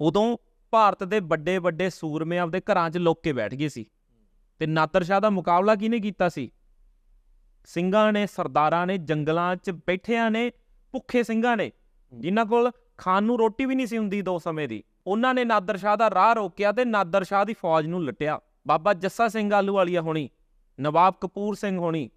[SPEAKER 2] ਉਦੋਂ ਭਾਰਤ ਦੇ ਵੱਡੇ ਵੱਡੇ ਸੂਰਮੇ ਆਪਦੇ ਘਰਾਂ 'ਚ ਲੁੱਕ ਕੇ ਬੈਠ ਗਏ ਸੀ। ਤੇ ਨਾਦਰ ਸ਼ਾਹ ਦਾ ਮੁਕਾਬਲਾ ਕਿਹਨੇ ਕੀਤਾ ਸੀ? ਸਿੰਘਾਂ ਨੇ, ਸਰਦਾਰਾਂ ਨੇ, ਜੰਗਲਾਂ 'ਚ ਬੈਠਿਆਂ ਨੇ, ਭੁੱਖੇ ਸਿੰਘਾਂ ਨੇ। ਜਿਨ੍ਹਾਂ ਕੋਲ ਖਾਣ ਨੂੰ ਰੋਟੀ ਵੀ ਨਹੀਂ ਸੀ ਹੁੰਦੀ ਦੋ ਸਮੇਂ ਦੀ। ਉਹਨਾਂ ਨੇ ਨਾਦਰ ਸ਼ਾਹ ਦਾ ਰਾਹ ਰੋਕਿਆ ਤੇ ਨਾਦਰ ਸ਼ਾਹ ਦੀ ਫੌਜ ਨੂੰ ਲੁੱਟਿਆ। ਬਾਬਾ ਜੱਸਾ ਸਿੰਘ ਆਲੂ ਵਾਲੀਆ ਹੋਣੀ, ਨਵਾਬ ਕਪੂਰ ਸਿੰਘ ਹੋਣੀ।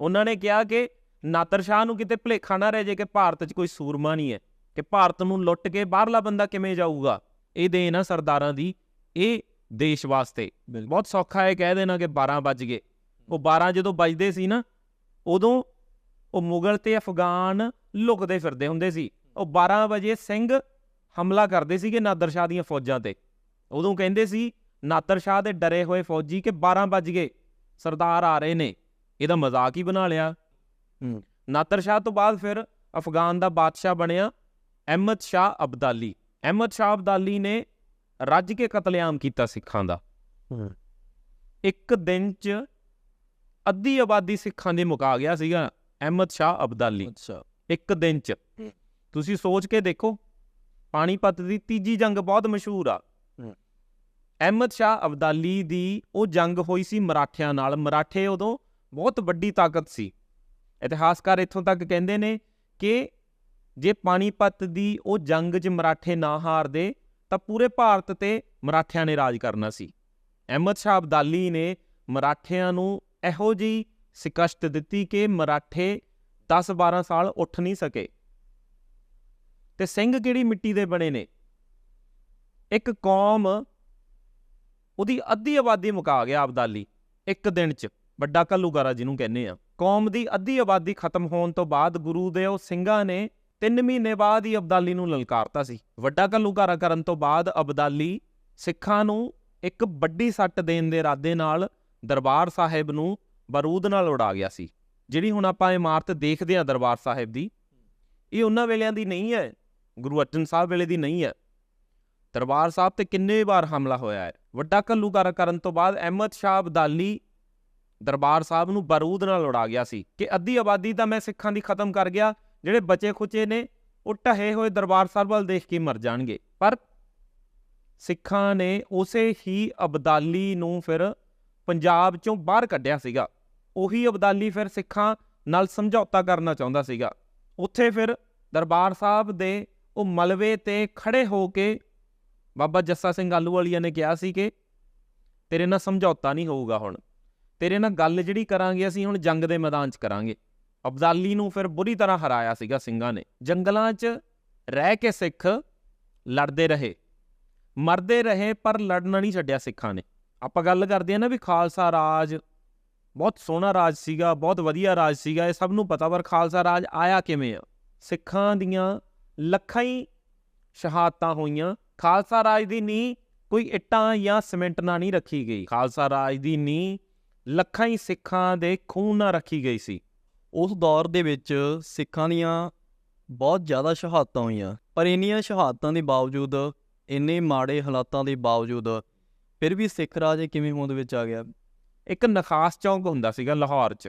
[SPEAKER 2] ਉਹਨਾਂ ਨੇ ਕਿਹਾ ਕਿ ਨਾਦਰ ਸ਼ਾਹ ਨੂੰ ਕਿਤੇ ਭੁਲੇਖਾ ਨਾ ਰਹਿ ਜੇ ਕਿ ਭਾਰਤ 'ਚ ਕੋਈ ਸੂਰਮਾ ਨਹੀਂ ਹੈ, ਕਿ ਭਾਰਤ ਨੂੰ ਲੁੱਟ ਕੇ ਬਾਹਰਲਾ ਬੰਦਾ ਕਿਵੇਂ ਜਾਊਗਾ। ਇਹ ਦੇਣ ਆ ਸਰਦਾਰਾਂ ਦੀ ਇਹ ਦੇਸ਼ ਵਾਸਤੇ। ਬਹੁਤ ਸੌਖਾ ਹੈ ਕਹਿ ਦੇਣਾ ਕਿ 12 ਵੱਜ ਗਏ। ਉਹ 12 ਜਦੋਂ ਵੱਜਦੇ ਸੀ ਨਾ, ਉਦੋਂ ਉਹ ਮੁਗਲ ਤੇ ਅਫਗਾਨ ਲੁਕਦੇ ਫਿਰਦੇ ਹੁੰਦੇ ਸੀ। ਉਹ 12 ਵਜੇ ਸਿੰਘ ਹਮਲਾ ਕਰਦੇ ਸੀਗੇ ਨਾਦਰ ਸ਼ਾਹ ਦੀਆਂ ਫੌਜਾਂ ਤੇ। ਉਦੋਂ ਕਹਿੰਦੇ ਸੀ ਨਾਦਰ ਸ਼ਾਹ ਦੇ ਡਰੇ ਹੋਏ ਫੌਜੀ ਕਿ 12 ਵੱਜ ਗਏ ਸਰਦਾਰ ਆ ਰਹੇ ਨੇ ਇਹਦਾ ਮਜ਼ਾਕ ਹੀ ਬਣਾ ਲਿਆ। ਨਾਦਰ ਸ਼ਾਹ ਤੋਂ ਬਾਅਦ ਫਿਰ ਅਫਗਾਨ ਦਾ ਬਾਦਸ਼ਾਹ ਬਣਿਆ ਅਹਿਮਦ ਸ਼ਾਹ ਅਬਦਾਲੀ। ਅਹਿਮਦ ਸ਼ਾਹ ਅਬਦਾਲੀ ਨੇ ਰੱਜ ਕੇ ਕਤਲੇਆਮ ਕੀਤਾ ਸਿੱਖਾਂ ਦਾ। ਇੱਕ ਦਿਨ 'ਚ ਅੱਧੀ ਆਬਾਦੀ ਸਿੱਖਾਂ ਦੀ ਮੁਕਾ ਗਿਆ ਸੀਗਾ ਅਹਿਮਦ ਸ਼ਾਹ ਅਬਦਾਲੀ।
[SPEAKER 1] ਅੱਛਾ।
[SPEAKER 2] ਇੱਕ ਦਿਨ 'ਚ। ਤੁਸੀਂ ਸੋਚ ਕੇ ਦੇਖੋ ਪਾਣੀਪਤ ਦੀ ਤੀਜੀ ਜੰਗ ਬਹੁਤ ਮਸ਼ਹੂਰ ਆ। ਅਹਿਮਦ ਸ਼ਾਹ ਅਬਦਾਲੀ ਦੀ ਉਹ ਜੰਗ ਹੋਈ ਸੀ ਮਰਾਠਿਆਂ ਨਾਲ। ਮਰਾਠੇ ਉਦੋਂ ਬਹੁਤ ਵੱਡੀ ਤਾਕਤ ਸੀ। ਇਤਿਹਾਸਕਾਰ ਇੱਥੋਂ ਤੱਕ ਕਹਿੰਦੇ ਨੇ ਕਿ ਜੇ ਪਾਣੀਪਤ ਦੀ ਉਹ ਜੰਗ 'ਚ ਮਰਾਠੇ ਨਾ ਹਾਰਦੇ ਤਾਂ ਪੂਰੇ ਭਾਰਤ ਤੇ ਮਰਾਠਿਆਂ ਨੇ ਰਾਜ ਕਰਨਾ ਸੀ। ਅਹਿਮਦ ਸ਼ਾਹ ਅਬਦਾਲੀ ਨੇ ਮਰਾਠਿਆਂ ਨੂੰ ਇਹੋ ਜਿਹੀ ਸਿਕਸ਼ਤ ਦਿੱਤੀ ਕਿ ਮਰਾਠੇ 10-12 ਸਾਲ ਉੱਠ ਨਹੀਂ ਸਕੇ। ਤੇ ਸਿੰਘ ਕਿਹੜੀ ਮਿੱਟੀ ਦੇ ਬਣੇ ਨੇ? ਇੱਕ ਕੌਮ ਉਹਦੀ ਅੱਧੀ ਆਬਾਦੀ ਮੁਕਾ ਗਿਆ ਅਬਦਾਲੀ, ਇੱਕ ਦਿਨ 'ਚ, ਵੱਡਾ ਕੱਲੂਗਾਰਾ ਜਿਹਨੂੰ ਕਹਿੰਦੇ ਆ। ਕੌਮ ਦੀ ਅੱਧੀ ਆਬਾਦੀ ਖਤਮ ਹੋਣ ਤੋਂ ਬਾਅਦ ਗੁਰੂ ਦੇ ਉਹ ਸਿੰਘਾਂ ਨੇ 3 ਮਹੀਨੇ ਬਾਅਦ ਹੀ ਅਬਦਾਲੀ ਨੂੰ ਲਲਕਾਰਤਾ ਸੀ। ਵੱਡਾ ਕੱਲੂਗਾਰਾ ਕਰਨ ਤੋਂ ਬਾਅਦ ਅਬਦਾਲੀ ਸਿੱਖਾਂ ਨੂੰ ਇੱਕ ਵੱਡੀ ਸੱਟ ਦੇਣ ਦੇ ਇਰਾਦੇ ਨਾਲ ਦਰਬਾਰ ਸਾਹਿਬ ਨੂੰ ਬਾਰੂਦ ਨਾਲ ਉਡਾ ਗਿਆ ਸੀ। ਜਿਹੜੀ ਹੁਣ ਆਪਾਂ ਇਮਾਰਤ ਦੇਖਦੇ ਆ ਦਰਬਾਰ ਸਾਹਿਬ ਦੀ, ਇਹ ਉਹਨਾਂ ਵੇਲਿਆਂ ਦੀ ਨਹੀਂ ਹੈ। ਗੁਰੂ ਅਰਜਨ ਸਾਹਿਬ ਵੇਲੇ ਦੀ ਨਹੀਂ ਹੈ। ਦਰਬਾਰ ਸਾਹਿਬ ਤੇ ਕਿੰਨੇ ਵਾਰ ਹਮਲਾ ਹੋਇਆ ਹੈ। ਵੱਡਾ ਕੱਲੂਕਾਰਾ ਕਰਨ ਤੋਂ ਬਾਅਦ ਅਹਿਮਦ ਸ਼ਾਹ ਅਬਦਾਲੀ ਦਰਬਾਰ ਸਾਹਿਬ ਨੂੰ ਬਾਰੂਦ ਨਾਲ ਉਡਾ ਗਿਆ ਸੀ ਕਿ ਅੱਧੀ ਆਬਾਦੀ ਤਾਂ ਮੈਂ ਸਿੱਖਾਂ ਦੀ ਖਤਮ ਕਰ ਗਿਆ, ਜਿਹੜੇ ਬਚੇ ਖੁਚੇ ਨੇ, ਉਹ ਢਹੇ ਹੋਏ ਦਰਬਾਰ ਸਾਹਿਬ ਵੱਲ ਦੇਖ ਕੇ ਮਰ ਜਾਣਗੇ। ਪਰ ਸਿੱਖਾਂ ਨੇ ਉਸੇ ਹੀ ਅਬਦਾਲੀ ਨੂੰ ਫਿਰ ਪੰਜਾਬ ਚੋਂ ਬਾਹਰ ਕੱਢਿਆ ਸੀਗਾ। ਉਹੀ ਅਬਦਾਲੀ ਫਿਰ ਸਿੱਖਾਂ ਨਾਲ ਸਮਝੌਤਾ ਕਰਨਾ ਚਾਹੁੰਦਾ ਸੀਗਾ। ਉੱਥੇ ਫਿਰ ਦਰਬਾਰ ਸਾਹਿਬ ਦੇ ਉਹ ਮਲਵੇ ਤੇ ਖੜੇ ਹੋ ਕੇ ਬਾਬਾ ਜੱਸਾ ਸਿੰਘ ਆਲੂਵਾਲੀਆ ਨੇ ਕਿਹਾ ਸੀ ਕਿ ਤੇਰੇ ਨਾਲ ਸਮਝੌਤਾ ਨਹੀਂ ਹੋਊਗਾ ਹੁਣ। ਤੇਰੇ ਨਾਲ ਗੱਲ ਜਿਹੜੀ ਕਰਾਂਗੇ ਅਸੀਂ ਹੁਣ ਜੰਗ ਦੇ ਮੈਦਾਨ 'ਚ ਕਰਾਂਗੇ। ਅਬਦਾਲੀ ਨੂੰ ਫਿਰ ਬੁਰੀ ਤਰ੍ਹਾਂ ਹਰਾਇਆ ਸੀਗਾ ਸਿੰਘਾਂ ਨੇ। ਜੰਗਲਾਂ 'ਚ ਰਹਿ ਕੇ ਸਿੱਖ ਲੜਦੇ ਰਹੇ। ਮਰਦੇ ਰਹੇ ਪਰ ਲੜਨਾ ਨਹੀਂ ਛੱਡਿਆ ਸਿੱਖਾਂ ਨੇ। ਆਪਾਂ ਗੱਲ ਕਰਦੇ ਆ ਨਾ ਵੀ ਖਾਲਸਾ ਰਾਜ ਬਹੁਤ ਸੋਹਣਾ ਰਾਜ ਸੀਗਾ, ਬਹੁਤ ਵਧੀਆ ਰਾਜ ਸੀਗਾ। ਇਹ ਸਭ ਨੂੰ ਪਤਾ, ਪਰ ਖਾਲਸਾ ਰਾਜ ਆਇਆ ਕਿਵੇਂ ਆ? ਸਿੱਖਾਂ ਦੀਆਂ ਲੱਖਾਂ ਹੀ ਸ਼ਹਾਦਤਾਂ ਹੋਈਆਂ। ਖਾਲਸਾ ਰਾਜ ਦੀ ਨੀਂਹ ਕੋਈ ਇੱਟਾਂ ਜਾਂ ਸਿਮੈਂਟ ਨਾਲ ਨਹੀਂ ਰੱਖੀ ਗਈ। ਖਾਲਸਾ ਰਾਜ ਦੀ ਨੀਂਹ ਲੱਖਾਂ ਹੀ ਸਿੱਖਾਂ ਦੇ ਖੂਨ ਨਾਲ ਰੱਖੀ ਗਈ ਸੀ।
[SPEAKER 1] ਉਸ ਦੌਰ ਦੇ ਵਿੱਚ ਸਿੱਖਾਂ ਦੀਆਂ ਬਹੁਤ ਜ਼ਿਆਦਾ ਸ਼ਹਾਦਤਾਂ ਹੋਈਆਂ। ਪਰ ਇੰਨੀਆਂ ਸ਼ਹਾਦਤਾਂ ਦੇ ਬਾਵਜੂਦ, ਇੰਨੇ ਮਾੜੇ ਹਾਲਾਤਾਂ ਦੇ ਬਾਵਜੂਦ ਫਿਰ ਵੀ ਸਿੱਖ ਰਾਜ ਕਿਵੇਂ ਹੋਂਦ ਵਿੱਚ ਆ ਗਿਆ?
[SPEAKER 2] ਇੱਕ ਨਖਾਸ ਚੌਂਕ ਹੁੰਦਾ ਸੀਗਾ ਲਾਹੌਰ 'ਚ।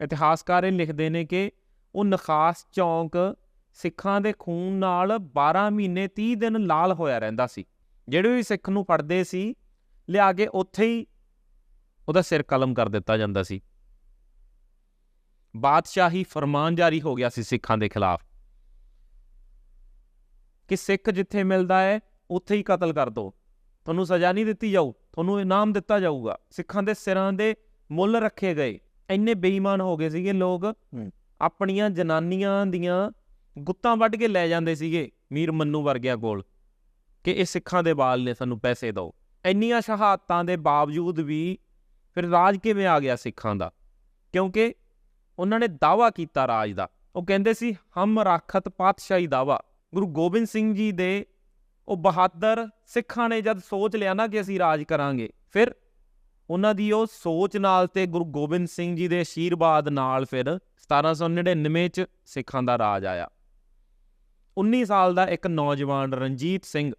[SPEAKER 2] ਇਤਿਹਾਸਕਾਰ ਇਹ ਲਿਖਦੇ ਨੇ ਕਿ ਉਹ ਨਖਾਸ ਚੌਂਕ ਸਿੱਖਾਂ ਦੇ ਖੂਨ ਨਾਲ 12 ਮਹੀਨੇ 30 ਦਿਨ ਲਾਲ ਹੋਇਆ ਰਹਿੰਦਾ ਸੀ। ਜਿਹੜੇ ਵੀ ਸਿੱਖ ਨੂੰ ਫੜਦੇ ਸੀ ਲਿਆ ਕੇ ਉੱਥੇ ਹੀ ਉਹਦਾ ਸਿਰ ਕਲਮ ਕਰ ਦਿੱਤਾ ਜਾਂਦਾ ਸੀ। ਬਾਦਸ਼ਾਹੀ ਫਰਮਾਨ ਜਾਰੀ ਹੋ ਗਿਆ ਸੀ ਸਿੱਖਾਂ ਦੇ ਖਿਲਾਫ ਕਿ ਸਿੱਖ ਜਿੱਥੇ ਮਿਲਦਾ ਹੈ ਉੱਥੇ ਹੀ ਕਤਲ ਕਰ ਦੋ। ਤੁਹਾਨੂੰ ਸਜ਼ਾ ਨਹੀਂ ਦਿੱਤੀ ਜਾਊ ਤੁਹਾਨੂੰ ਇਨਾਮ ਦਿੱਤਾ ਜਾਊਗਾ। ਸਿੱਖਾਂ ਦੇ ਸਿਰਾਂ ਦੇ ਮੁੱਲ ਰੱਖੇ ਗਏ। ਇੰਨੇ ਬੇਈਮਾਨ ਹੋ ਗਏ ਸੀਗੇ ਲੋਕ। ਆਪਣੀਆਂ ਜਨਾਨੀਆਂ ਦੀਆਂ ਗੁੱਤਾਂ ਵੱਢ ਕੇ ਲੈ ਜਾਂਦੇ ਸੀਗੇ ਮੀਰ ਮੰਨੂ ਵਰਗਿਆਂ ਕੋਲ ਕਿ ਇਹ ਸਿੱਖਾਂ ਦੇ ਬਾਲ ਨੇ ਸਾਨੂੰ ਪੈਸੇ ਦਿਓ। ਇੰਨੀਆਂ ਸ਼ਹਾਦਤਾਂ ਦੇ ਬਾਵਜੂਦ ਵੀ ਫਿਰ ਰਾਜ ਕਿਵੇਂ ਆ ਗਿਆ ਸਿੱਖਾਂ ਦਾ? ਕਿਉਂਕਿ ਉਹਨਾਂ ਨੇ ਦਾਵਾ ਕੀਤਾ ਰਾਜ ਦਾ। ਉਹ ਕਹਿੰਦੇ ਸੀ, ਹਮ ਰਾਖਤ ਪਾਤਸ਼ਾਹੀ ਦਾਵਾ ਗੁਰੂ ਗੋਬਿੰਦ ਸਿੰਘ ਜੀ ਦੇ ਉਹ ਬਹਾਦਰ ਸਿੱਖਾਂ ਨੇ ਜਦ ਸੋਚ ਲਿਆ ਨਾ ਕਿ ਅਸੀਂ ਰਾਜ ਕਰਾਂਗੇ, ਫਿਰ ਉਹਨਾਂ ਦੀ ਉਹ ਸੋਚ ਨਾਲ ਤੇ ਗੁਰੂ ਗੋਬਿੰਦ ਸਿੰਘ ਜੀ ਦੇ ਅਸ਼ੀਰਵਾਦ ਨਾਲ ਫਿਰ 1799 ਚ ਸਿੱਖਾਂ ਦਾ ਰਾਜ ਆਇਆ। 19 ਸਾਲ ਦਾ ਇੱਕ ਨੌਜਵਾਨ ਰਣਜੀਤ ਸਿੰਘ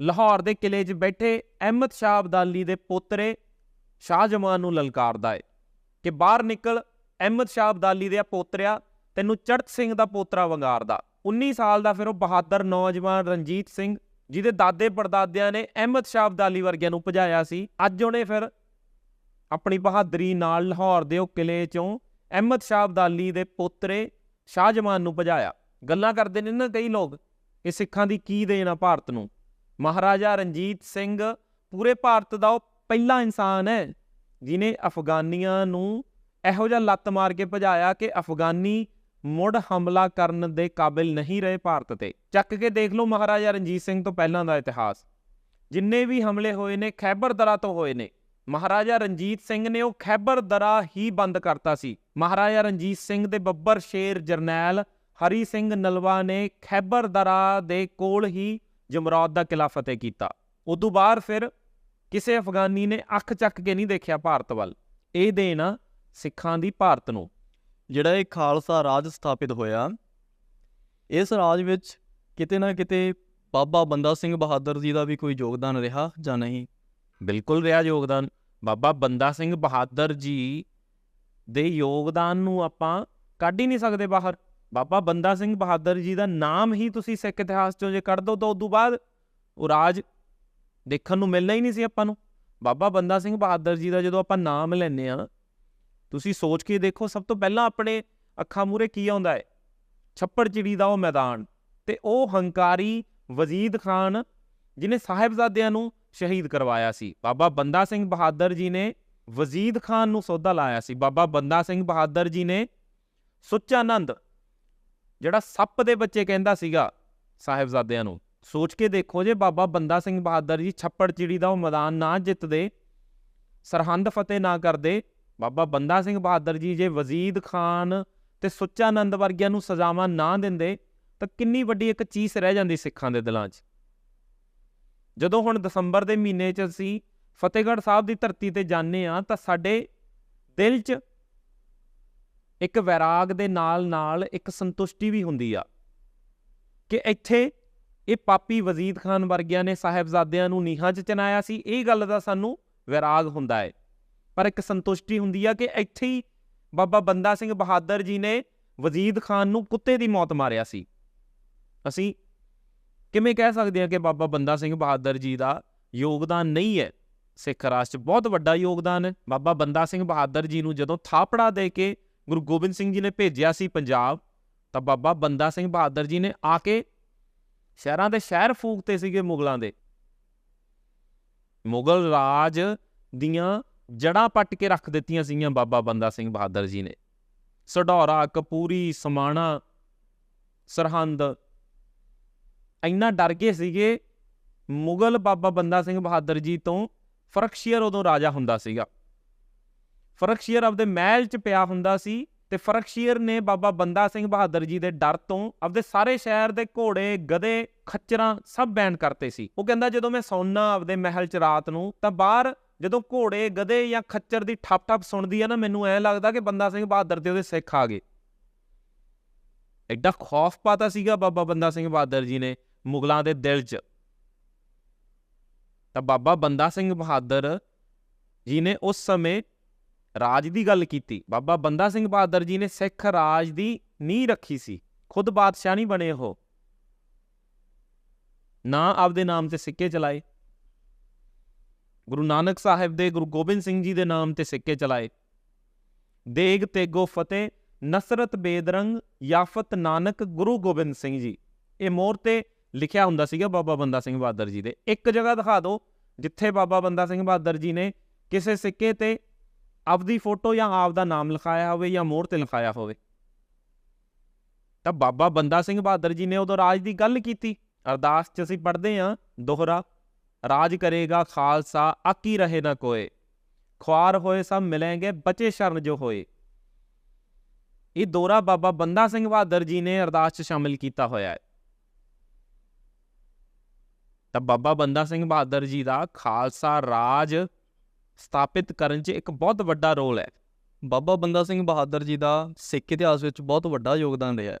[SPEAKER 2] ਲਾਹੌਰ ਦੇ ਕਿਲੇ 'ਚ ਬੈਠੇ ਅਹਿਮਦ ਸ਼ਾਹ ਅਬਦਾਲੀ ਦੇ ਪੋਤਰੇ ਸ਼ਾਹਜਮਾਨ ਨੂੰ ਲਲਕਾਰਦਾ ਏ ਕਿ ਬਾਹਰ ਨਿਕਲ ਅਹਿਮਦ ਸ਼ਾਹ ਅਬਦਾਲੀ ਦੇ ਪੋਤਰਿਆ ਤੈਨੂੰ ਚੜਤ ਸਿੰਘ ਦਾ ਪੋਤਰਾ ਵੰਗਾਰਦਾ। 19 ਸਾਲ ਦਾ ਫਿਰ ਉਹ ਬਹਾਦਰ ਨੌਜਵਾਨ ਰਣਜੀਤ ਸਿੰਘ, ਜਿਹਦੇ ਦਾਦੇ ਪੜਦਾਦਿਆਂ ਨੇ ਅਹਿਮਦ ਸ਼ਾਹ ਅਬਦਾਲੀ ਵਰਗਿਆਂ ਨੂੰ ਭਜਾਇਆ ਸੀ। ਅੱਜ ਉਹਨੇ ਫਿਰ ਆਪਣੀ ਬਹਾਦਰੀ ਨਾਲ ਲਾਹੌਰ ਦੇ ਉਹ ਕਿਲੇ ਚੋਂ ਅਹਿਮਦ ਸ਼ਾਹ ਅਬਦਾਲੀ ਦੇ ਪੋਤਰੇ ਸ਼ਾਹਜਮਾਨ ਨੂੰ ਭਜਾਇਆ। ਗੱਲਾਂ ਕਰਦੇ ਨੇ ਨਾ ਕਈ ਲੋਕ, ਇਹ ਸਿੱਖਾਂ ਦੀ ਕੀ ਦੇਣ ਆ ਭਾਰਤ ਨੂੰ? ਮਹਾਰਾਜਾ ਰਣਜੀਤ ਸਿੰਘ ਪੂਰੇ ਭਾਰਤ ਦਾ ਉਹ ਪਹਿਲਾ ਇਨਸਾਨ ਹੈ ਜਿਨੇ ਅਫਗਾਨੀਆਂ ਨੂੰ ਇਹੋ ਜਿਹਾ ਲੱਤ ਮਾਰ ਕੇ ਭਜਾਇਆ ਕਿ ਅਫਗਾਨੀ ਮੁੜ ਹਮਲਾ ਕਰਨ ਦੇ ਕਾਬਿਲ ਨਹੀਂ ਰਹੇ ਭਾਰਤ ਤੇ। ਚੱਕ ਕੇ ਦੇਖ ਲਓ ਮਹਾਰਾਜਾ ਰਣਜੀਤ ਸਿੰਘ ਤੋਂ ਪਹਿਲਾਂ ਦਾ ਇਤਿਹਾਸ। ਜਿੰਨੇ ਵੀ ਹਮਲੇ ਹੋਏ ਨੇ, ਖੈਬਰ ਦਰਾ ਤੋਂ ਹੋਏ ਨੇ, ਮਹਾਰਾਜਾ ਰਣਜੀਤ ਸਿੰਘ ਨੇ ਉਹ ਖੈਬਰ ਦਰਾ ਹੀ ਬੰਦ ਕਰਤਾ ਸੀ। ਮਹਾਰਾਜਾ ਰਣਜੀਤ ਸਿੰਘ ਦੇ ਬੱਬਰ ਸ਼ੇਰ ਜਰਨੈਲ ਹਰੀ ਸਿੰਘ ਨਲਵਾ ਨੇ ਖੈਬਰ ਦਰਾ ਦੇ ਕੋਲ ਹੀ ਜਮਰੌਦ ਦਾ ਕਿਲਾ ਫਤਿਹ ਕੀਤਾ। ਉਦੋਂ ਬਾਅਦ ਫਿਰ ਕਿਸੇ ਅਫਗਾਨੀ ਨੇ ਅੱਖ ਚੱਕ ਕੇ ਨਹੀਂ ਦੇਖਿਆ ਭਾਰਤ ਵੱਲ। ਇਹ ਦੇਣ ਸਿੱਖਾਂ ਦੀ ਭਾਰਤ ਨੂੰ।
[SPEAKER 1] ਜਿਹੜਾ ਇਹ ਖਾਲਸਾ ਰਾਜ ਸਥਾਪਿਤ ਹੋਇਆ ਇਸ ਰਾਜ ਵਿੱਚ ਕਿਤੇ ਨਾ ਕਿਤੇ ਬਾਬਾ ਬੰਦਾ ਸਿੰਘ ਬਹਾਦਰ ਜੀ ਦਾ ਵੀ ਕੋਈ ਯੋਗਦਾਨ ਰਿਹਾ ਜਾਂ ਨਹੀਂ?
[SPEAKER 2] ਬਿਲਕੁਲ ਰਿਹਾ ਯੋਗਦਾਨ। ਬਾਬਾ ਬੰਦਾ ਸਿੰਘ ਬਹਾਦਰ ਜੀ ਦੇ ਯੋਗਦਾਨ ਨੂੰ ਆਪਾਂ ਕੱਢ ਹੀ ਨਹੀਂ ਸਕਦੇ ਬਾਹਰ। ਬਾਬਾ ਬੰਦਾ ਸਿੰਘ ਬਹਾਦਰ ਜੀ ਦਾ ਨਾਮ ਹੀ ਤੁਸੀਂ ਸਿੱਖ ਇਤਿਹਾਸ ਚੋਂ ਜੇ ਕੱਢ ਦੋ ਤਾਂ ਉਦੋਂ ਬਾਅਦ ਉਹ ਰਾਜ ਦੇਖਣ ਨੂੰ ਮਿਲਣਾ ਹੀ ਨਹੀਂ ਸੀ ਆਪਾਂ ਨੂੰ। ਬਾਬਾ ਬੰਦਾ ਸਿੰਘ ਬਹਾਦਰ ਜੀ ਦਾ ਜਦੋਂ ਆਪਾਂ ਨਾਮ ਲੈਨੇ ਆ ਤੁਸੀਂ ਸੋਚ ਕੇ ਦੇਖੋ ਸਭ ਤੋਂ ਪਹਿਲਾਂ ਆਪਣੇ ਅੱਖਾਂ ਮੂਰੇ ਕੀ ਆਉਂਦਾ ਹੈ? ਛੱਪੜ ਚਿੜੀ ਦਾ ਉਹ ਮੈਦਾਨ ਤੇ ਉਹ ਹੰਕਾਰੀ ਵਜ਼ੀਦ ਖਾਨ ਜਿਨੇ ਸਾਹਿਬਜ਼ਾਦਿਆਂ ਨੂੰ ਸ਼ਹੀਦ ਕਰਵਾਇਆ ਸੀ। ਬਾਬਾ ਬੰਦਾ ਸਿੰਘ ਬਹਾਦਰ ਜੀ ਨੇ ਵਜ਼ੀਦ ਖਾਨ ਨੂੰ ਸੌਦਾ ਲਾਇਆ ਸੀ। ਬਾਬਾ ਬੰਦਾ ਸਿੰਘ ਬਹਾਦਰ ਜੀ ਨੇ ਸੁੱਚਾਨੰਦ ਜਿਹੜਾ ਸੱਪ ਦੇ ਬੱਚੇ ਕਹਿੰਦਾ ਸੀਗਾ ਸਾਹਿਬਜ਼ਾਦਿਆਂ ਨੂੰ, ਸੋਚ ਕੇ ਦੇਖੋ ਜੇ ਬਾਬਾ ਬੰਦਾ ਸਿੰਘ ਬਹਾਦਰ ਜੀ ਛੱਪੜ ਚਿੜੀ ਦਾ ਉਹ ਮੈਦਾਨ ਨਾ ਜਿੱਤਦੇ, ਸਰਹੰਦ ਫਤਿਹ ਨਾ ਕਰਦੇ, ਬਾਬਾ ਬੰਦਾ ਸਿੰਘ ਬਹਾਦਰ ਜੀ ਜੇ ਵਜ਼ੀਦ ਖਾਨ ਤੇ ਸੁੱਚਾਨੰਦ ਵਰਗਿਆਂ ਨੂੰ ਸਜ਼ਾਵਾਂ ਨਾ ਦਿੰਦੇ, ਤਾਂ ਕਿੰਨੀ ਵੱਡੀ ਇੱਕ ਚੀਸ ਰਹਿ ਜਾਂਦੀ ਸਿੱਖਾਂ ਦੇ ਦਿਲਾਂ 'ਚ। ਜਦੋਂ ਹੁਣ ਦਸੰਬਰ ਦੇ ਮਹੀਨੇ 'ਚ ਅਸੀਂ ਫਤਿਹਗੜ੍ਹ ਸਾਹਿਬ ਦੀ ਧਰਤੀ ਤੇ ਜਾਂਦੇ ਆ ਤਾਂ ਸਾਡੇ ਦਿਲ 'ਚ ਇੱਕ ਵੈਰਾਗ ਦੇ ਨਾਲ ਨਾਲ ਇੱਕ ਸੰਤੁਸ਼ਟੀ ਵੀ ਹੁੰਦੀ ਆ। ਕਿ ਇੱਥੇ ਇਹ ਪਾਪੀ ਵਜ਼ੀਦ ਖਾਨ ਵਰਗਿਆਂ ਨੇ ਸਾਹਿਬਜ਼ਾਦਿਆਂ ਨੂੰ ਨੀਹਾਂ 'ਚ ਚਨਾਇਆ ਸੀ। ਇਹ ਗੱਲ ਦਾ ਸਾਨੂੰ ਵੈਰਾਗ ਹੁੰਦਾ ਹੈ ਪਰ ਇੱਕ ਸੰਤੁਸ਼ਟੀ ਹੁੰਦੀ ਆ ਕਿ ਇੱਥੇ ਹੀ ਬਾਬਾ ਬੰਦਾ ਸਿੰਘ ਬਹਾਦਰ ਜੀ ਨੇ ਵਜ਼ੀਦ ਖਾਨ ਨੂੰ ਕੁੱਤੇ ਦੀ ਮੌਤ ਮਾਰਿਆ ਸੀ। ਅਸੀਂ ਕਿਵੇਂ ਕਹਿ ਸਕਦੇ ਹਾਂ ਕਿ ਬਾਬਾ ਬੰਦਾ ਸਿੰਘ ਬਹਾਦਰ ਜੀ ਦਾ ਯੋਗਦਾਨ ਨਹੀਂ ਹੈ? ਸਿੱਖ ਰਾਜ 'ਚ ਬਹੁਤ ਵੱਡਾ ਯੋਗਦਾਨ ਹੈ। ਬਾਬਾ ਬੰਦਾ ਸਿੰਘ ਬਹਾਦਰ ਜੀ ਨੂੰ ਜਦੋਂ ਥਾਪੜਾ ਦੇ ਕੇ ਗੁਰੂ ਗੋਬਿੰਦ ਸਿੰਘ ਜੀ ਨੇ ਭੇਜਿਆ ਸੀ ਪੰਜਾਬ। ਤਾਂ ਬਾਬਾ ਬੰਦਾ ਸਿੰਘ ਬਹਾਦਰ ਜੀ ਨੇ ਆ ਕੇ ਸ਼ਹਿਰਾਂ ਦੇ ਸ਼ਹਿਰ ਫੂਕਤੇ ਸੀਗੇ ਮੁਗਲਾਂ ਦੇ। ਮੁਗਲ ਰਾਜ ਦੀਆਂ ਜੜਾਂ ਪੱਟ ਕੇ ਰੱਖ ਦਿੱਤੀਆਂ ਸੀਗੀਆਂ ਬਾਬਾ ਬੰਦਾ ਸਿੰਘ ਬਹਾਦਰ ਜੀ ਨੇ। ਸਢੌਰਾ, ਕਪੂਰੀ, ਸਮਾਣਾ, ਸਰਹੰਦ, ਇੰਨਾ ਡਰ ਗਏ ਸੀਗੇ ਮੁਗਲ ਬਾਬਾ ਬੰਦਾ ਸਿੰਘ ਬਹਾਦਰ ਜੀ ਤੋਂ ਫਰਕਸ਼ੀਅਰ ਉਦੋਂ ਰਾਜਾ ਹੁੰਦਾ ਸੀਗਾ। ਫਰਕਸ਼ੀਅਰ ਆਪਦੇ ਮਹਿਲ 'ਚ ਪਿਆ ਹੁੰਦਾ ਸੀ ਤੇ ਫਰਕਸ਼ੀਅਰ ਨੇ ਬਾਬਾ ਬੰਦਾ ਸਿੰਘ ਬਹਾਦਰ ਜੀ ਦੇ ਡਰ ਤੋਂ ਆਪਦੇ ਸਾਰੇ ਸ਼ਹਿਰ ਦੇ ਘੋੜੇ, ਗਧੇ, ਖੱਚਰਾਂ ਸਭ ਬੈਨ ਕਰਤੇ ਸੀ। ਉਹ ਕਹਿੰਦਾ, ਜਦੋਂ ਮੈਂ ਸੌਣਾ ਆਪਦੇ ਮਹਿਲ 'ਚ ਰਾਤ ਨੂੰ, ਤਾਂ ਬਾਹਰ ਜਦੋਂ ਘੋੜੇ, ਗਧੇ ਜਾਂ ਖੱਚਰ ਦੀ ਠੱਪ ਠੱਪ ਸੁਣਦੀ ਆ ਨਾ, ਮੈਨੂੰ ਐ ਲੱਗਦਾ ਕਿ ਬੰਦਾ ਸਿੰਘ ਬਹਾਦਰ ਤੇ ਉਹਦੇ ਸਿੱਖ ਆ ਗਏ। ਐਡਾ ਖੌਫ ਪਾਤਾ ਸੀਗਾ ਬਾਬਾ ਬੰਦਾ ਸਿੰਘ ਬਹਾਦਰ ਜੀ ਨੇ ਮੁਗਲਾਂ ਦੇ ਦਿਲ 'ਚ। ਤਾਂ ਬਾਬਾ ਬੰਦਾ ਸਿੰਘ ਬਹਾਦਰ ਜੀ ਨੇ ਉਸ ਸਮੇਂ ਰਾਜ ਦੀ ਗੱਲ ਕੀਤੀ। ਬਾਬਾ ਬੰਦਾ ਸਿੰਘ ਬਹਾਦਰ ਜੀ ਨੇ ਸਿੱਖ ਰਾਜ ਦੀ ਨੀਂਹ ਰੱਖੀ ਸੀ। ਖੁਦ ਬਾਦਸ਼ਾਹ ਨਹੀਂ ਬਣੇ ਉਹ। ਨਾ ਆਪਦੇ ਨਾਮ ਤੇ ਸਿੱਕੇ ਚਲਾਏ। ਗੁਰੂ ਨਾਨਕ ਸਾਹਿਬ ਦੇ ਗੁਰੂ ਗੋਬਿੰਦ ਸਿੰਘ ਜੀ ਦੇ ਨਾਮ ਤੇ ਸਿੱਕੇ ਚਲਾਏ। ਦੇਗ, ਤੇਗੋ, ਫਤਿਹ, ਨਸਰਤ, ਬੇਦਰੰਗ, ਯਾਫਤ, ਨਾਨਕ, ਗੁਰੂ ਗੋਬਿੰਦ ਸਿੰਘ ਜੀ। ਇਹ ਮੋਹਰ ਤੇ ਲਿਖਿਆ ਹੁੰਦਾ ਸੀਗਾ ਬਾਬਾ ਬੰਦਾ ਸਿੰਘ ਬਹਾਦਰ ਜੀ ਦੇ। ਇੱਕ ਜਗ੍ਹਾ ਦਿਖਾ ਦਿਓ, ਜਿੱਥੇ ਬਾਬਾ ਬੰਦਾ ਸਿੰਘ ਬਹਾਦਰ ਜੀ ਨੇ ਕਿਸੇ ਸਿੱਕੇ ਤੇ ਆਪਦੀ ਫੋਟੋ ਜਾਂ ਆਪ ਦਾ ਨਾਮ ਲਿਖਾਇਆ ਹੋਵੇ ਜਾਂ ਮੋਹਰ ਤੇ ਲਿਖਾਇਆ ਹੋਵੇ। ਤਾਂ ਬਾਬਾ ਬੰਦਾ ਸਿੰਘ ਬਹਾਦਰ ਜੀ ਨੇ ਉਦੋਂ ਰਾਜ ਦੀ ਗੱਲ ਕੀਤੀ। ਅਰਦਾਸ 'ਚ ਅਸੀਂ ਪੜ੍ਹਦੇ ਹਾਂ, ਦੋਹਰਾ, ਰਾਜ ਕਰੇਗਾ ਖਾਲਸਾ ਆਕੀ ਰਹੇ ਨਾ ਕੋਏ। ਖੁਆਰ ਹੋਏ ਸਭ ਮਿਲेंगे ਬਚੇ ਸ਼ਰਨ ਜੋ ਹੋਏ। ਇਹ ਦੋਰਾ ਬਾਬਾ ਬੰਦਾ ਸਿੰਘ ਬਹਾਦਰ ਜੀ ਨੇ ਅਰਦਾਸ 'ਚ ਸ਼ਾਮਿਲ ਕੀਤਾ ਹੋਇਆ ਹੈ। ਤਾਂ ਬਾਬਾ ਬੰਦਾ ਸਿੰਘ ਬਹਾਦਰ ਜੀ ਦਾ ਖਾਲਸਾ ਰਾਜ ਸਥਾਪਿਤ ਕਰਨ 'ਚ ਇੱਕ ਬਹੁਤ ਵੱਡਾ ਰੋਲ ਹੈ।
[SPEAKER 1] ਬਾਬਾ ਬੰਦਾ ਸਿੰਘ ਬਹਾਦਰ ਜੀ ਦਾ ਸਿੱਖ ਇਤਿਹਾਸ ਵਿੱਚ ਬਹੁਤ ਵੱਡਾ ਯੋਗਦਾਨ ਰਿਹਾ ਹੈ।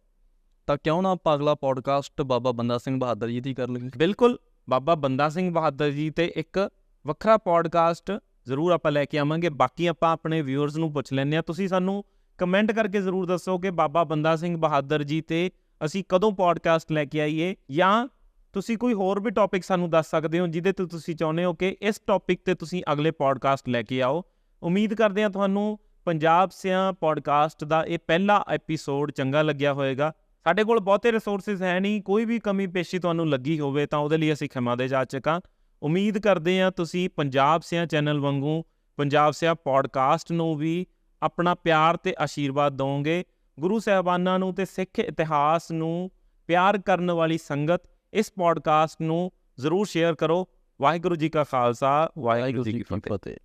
[SPEAKER 1] ਤਾਂ ਕਿਉਂ ਨਾ ਆਪਾਂ ਅਗਲਾ ਪੋਡਕਾਸਟ ਬਾਬਾ ਬੰਦਾ ਸਿੰਘ ਬਹਾਦਰ ਜੀ ਦੀ ਕਰ ਲਈਏ।
[SPEAKER 2] ਬਿਲਕੁਲ, ਬਾਬਾ ਬੰਦਾ ਸਿੰਘ ਬਹਾਦਰ ਜੀ ਤੇ ਇੱਕ ਵੱਖਰਾ ਪੋਡਕਾਸਟ ਜ਼ਰੂਰ ਆਪਾਂ ਲੈ ਕੇ ਆਵਾਂਗੇ। ਬਾਕੀ ਆਪਾਂ ਆਪਣੇ ਵਿਊਅਰਸ ਨੂੰ ਪੁੱਛ ਲੈਂਦੇ ਆ ਤੁਸੀਂ ਸਾਨੂੰ ਕਮੈਂਟ ਕਰਕੇ ਜ਼ਰੂਰ ਦੱਸੋ ਕਿ ਬਾਬਾ ਬੰਦਾ ਸਿੰਘ ਬਹਾਦਰ ਜੀ ਤੇ ਅਸੀਂ ਕਦੋਂ ਪੋਡਕਾਸਟ ਲੈ ਕੇ ਆਈਏ ਜਾਂ ਤੁਸੀਂ ਕੋਈ ਹੋਰ ਵੀ ਟੌਪਿਕ ਸਾਨੂੰ ਦੱਸ ਸਕਦੇ ਹੋ, ਜਿਹਦੇ ਤੇ ਤੁਸੀਂ ਚਾਹੁੰਦੇ ਹੋ ਕਿ ਇਸ ਟੌਪਿਕ ਤੇ ਤੁਸੀਂ ਅਗਲੇ ਪੋਡਕਾਸਟ ਲੈ ਕੇ ਆਓ। ਉਮੀਦ ਕਰਦੇ ਹਾਂ ਤੁਹਾਨੂੰ ਪੰਜਾਬ ਸਿਆਂ ਪੋਡਕਾਸਟ ਦਾ ਇਹ ਪਹਿਲਾ ਐਪੀਸੋਡ ਚੰਗਾ ਲੱਗਿਆ ਹੋਵੇਗਾ। ਸਾਡੇ ਕੋਲ ਬਹੁਤੇ ਰਿਸੋਰਸਸ ਹੈ ਨਹੀਂ, ਕੋਈ ਵੀ ਕਮੀ ਪੇਸ਼ੀ ਤੁਹਾਨੂੰ ਲੱਗੀ ਹੋਵੇ ਤਾਂ ਉਹਦੇ ਲਈ ਅਸੀਂ ਖਿਮਾ ਦੇ ਜਾਚਕ ਹਾਂ ਉਮੀਦ ਕਰਦੇ ਹਾਂ ਤੁਸੀਂ ਪੰਜਾਬ ਸਿਆਂ ਚੈਨਲ ਵਾਂਗੂ, ਪੰਜਾਬ ਸਿਆਂ ਪੋਡਕਾਸਟ ਨੂੰ ਵੀ ਆਪਣਾ ਪਿਆਰ ਤੇ ਆਸ਼ੀਰਵਾਦ ਦਿਓਗੇ ਗੁਰੂ ਸਾਹਿਬਾਨਾਂ ਨੂੰ ਤੇ ਸਿੱਖ ਇਤਿਹਾਸ ਨੂੰ ਪਿਆਰ ਕਰਨ ਵਾਲੀ ਸੰਗਤ ਇਸ ਪੋਡਕਾਸਟ ਨੂੰ ਜ਼ਰੂਰ ਸ਼ੇਅਰ ਕਰੋ। ਵਾਹਿਗੁਰੂ ਜੀ ਕਾ ਖਾਲਸਾ ਵਾਹਿਗੁਰੂ ਜੀ ਕੀ
[SPEAKER 1] ਫਤਿਹ।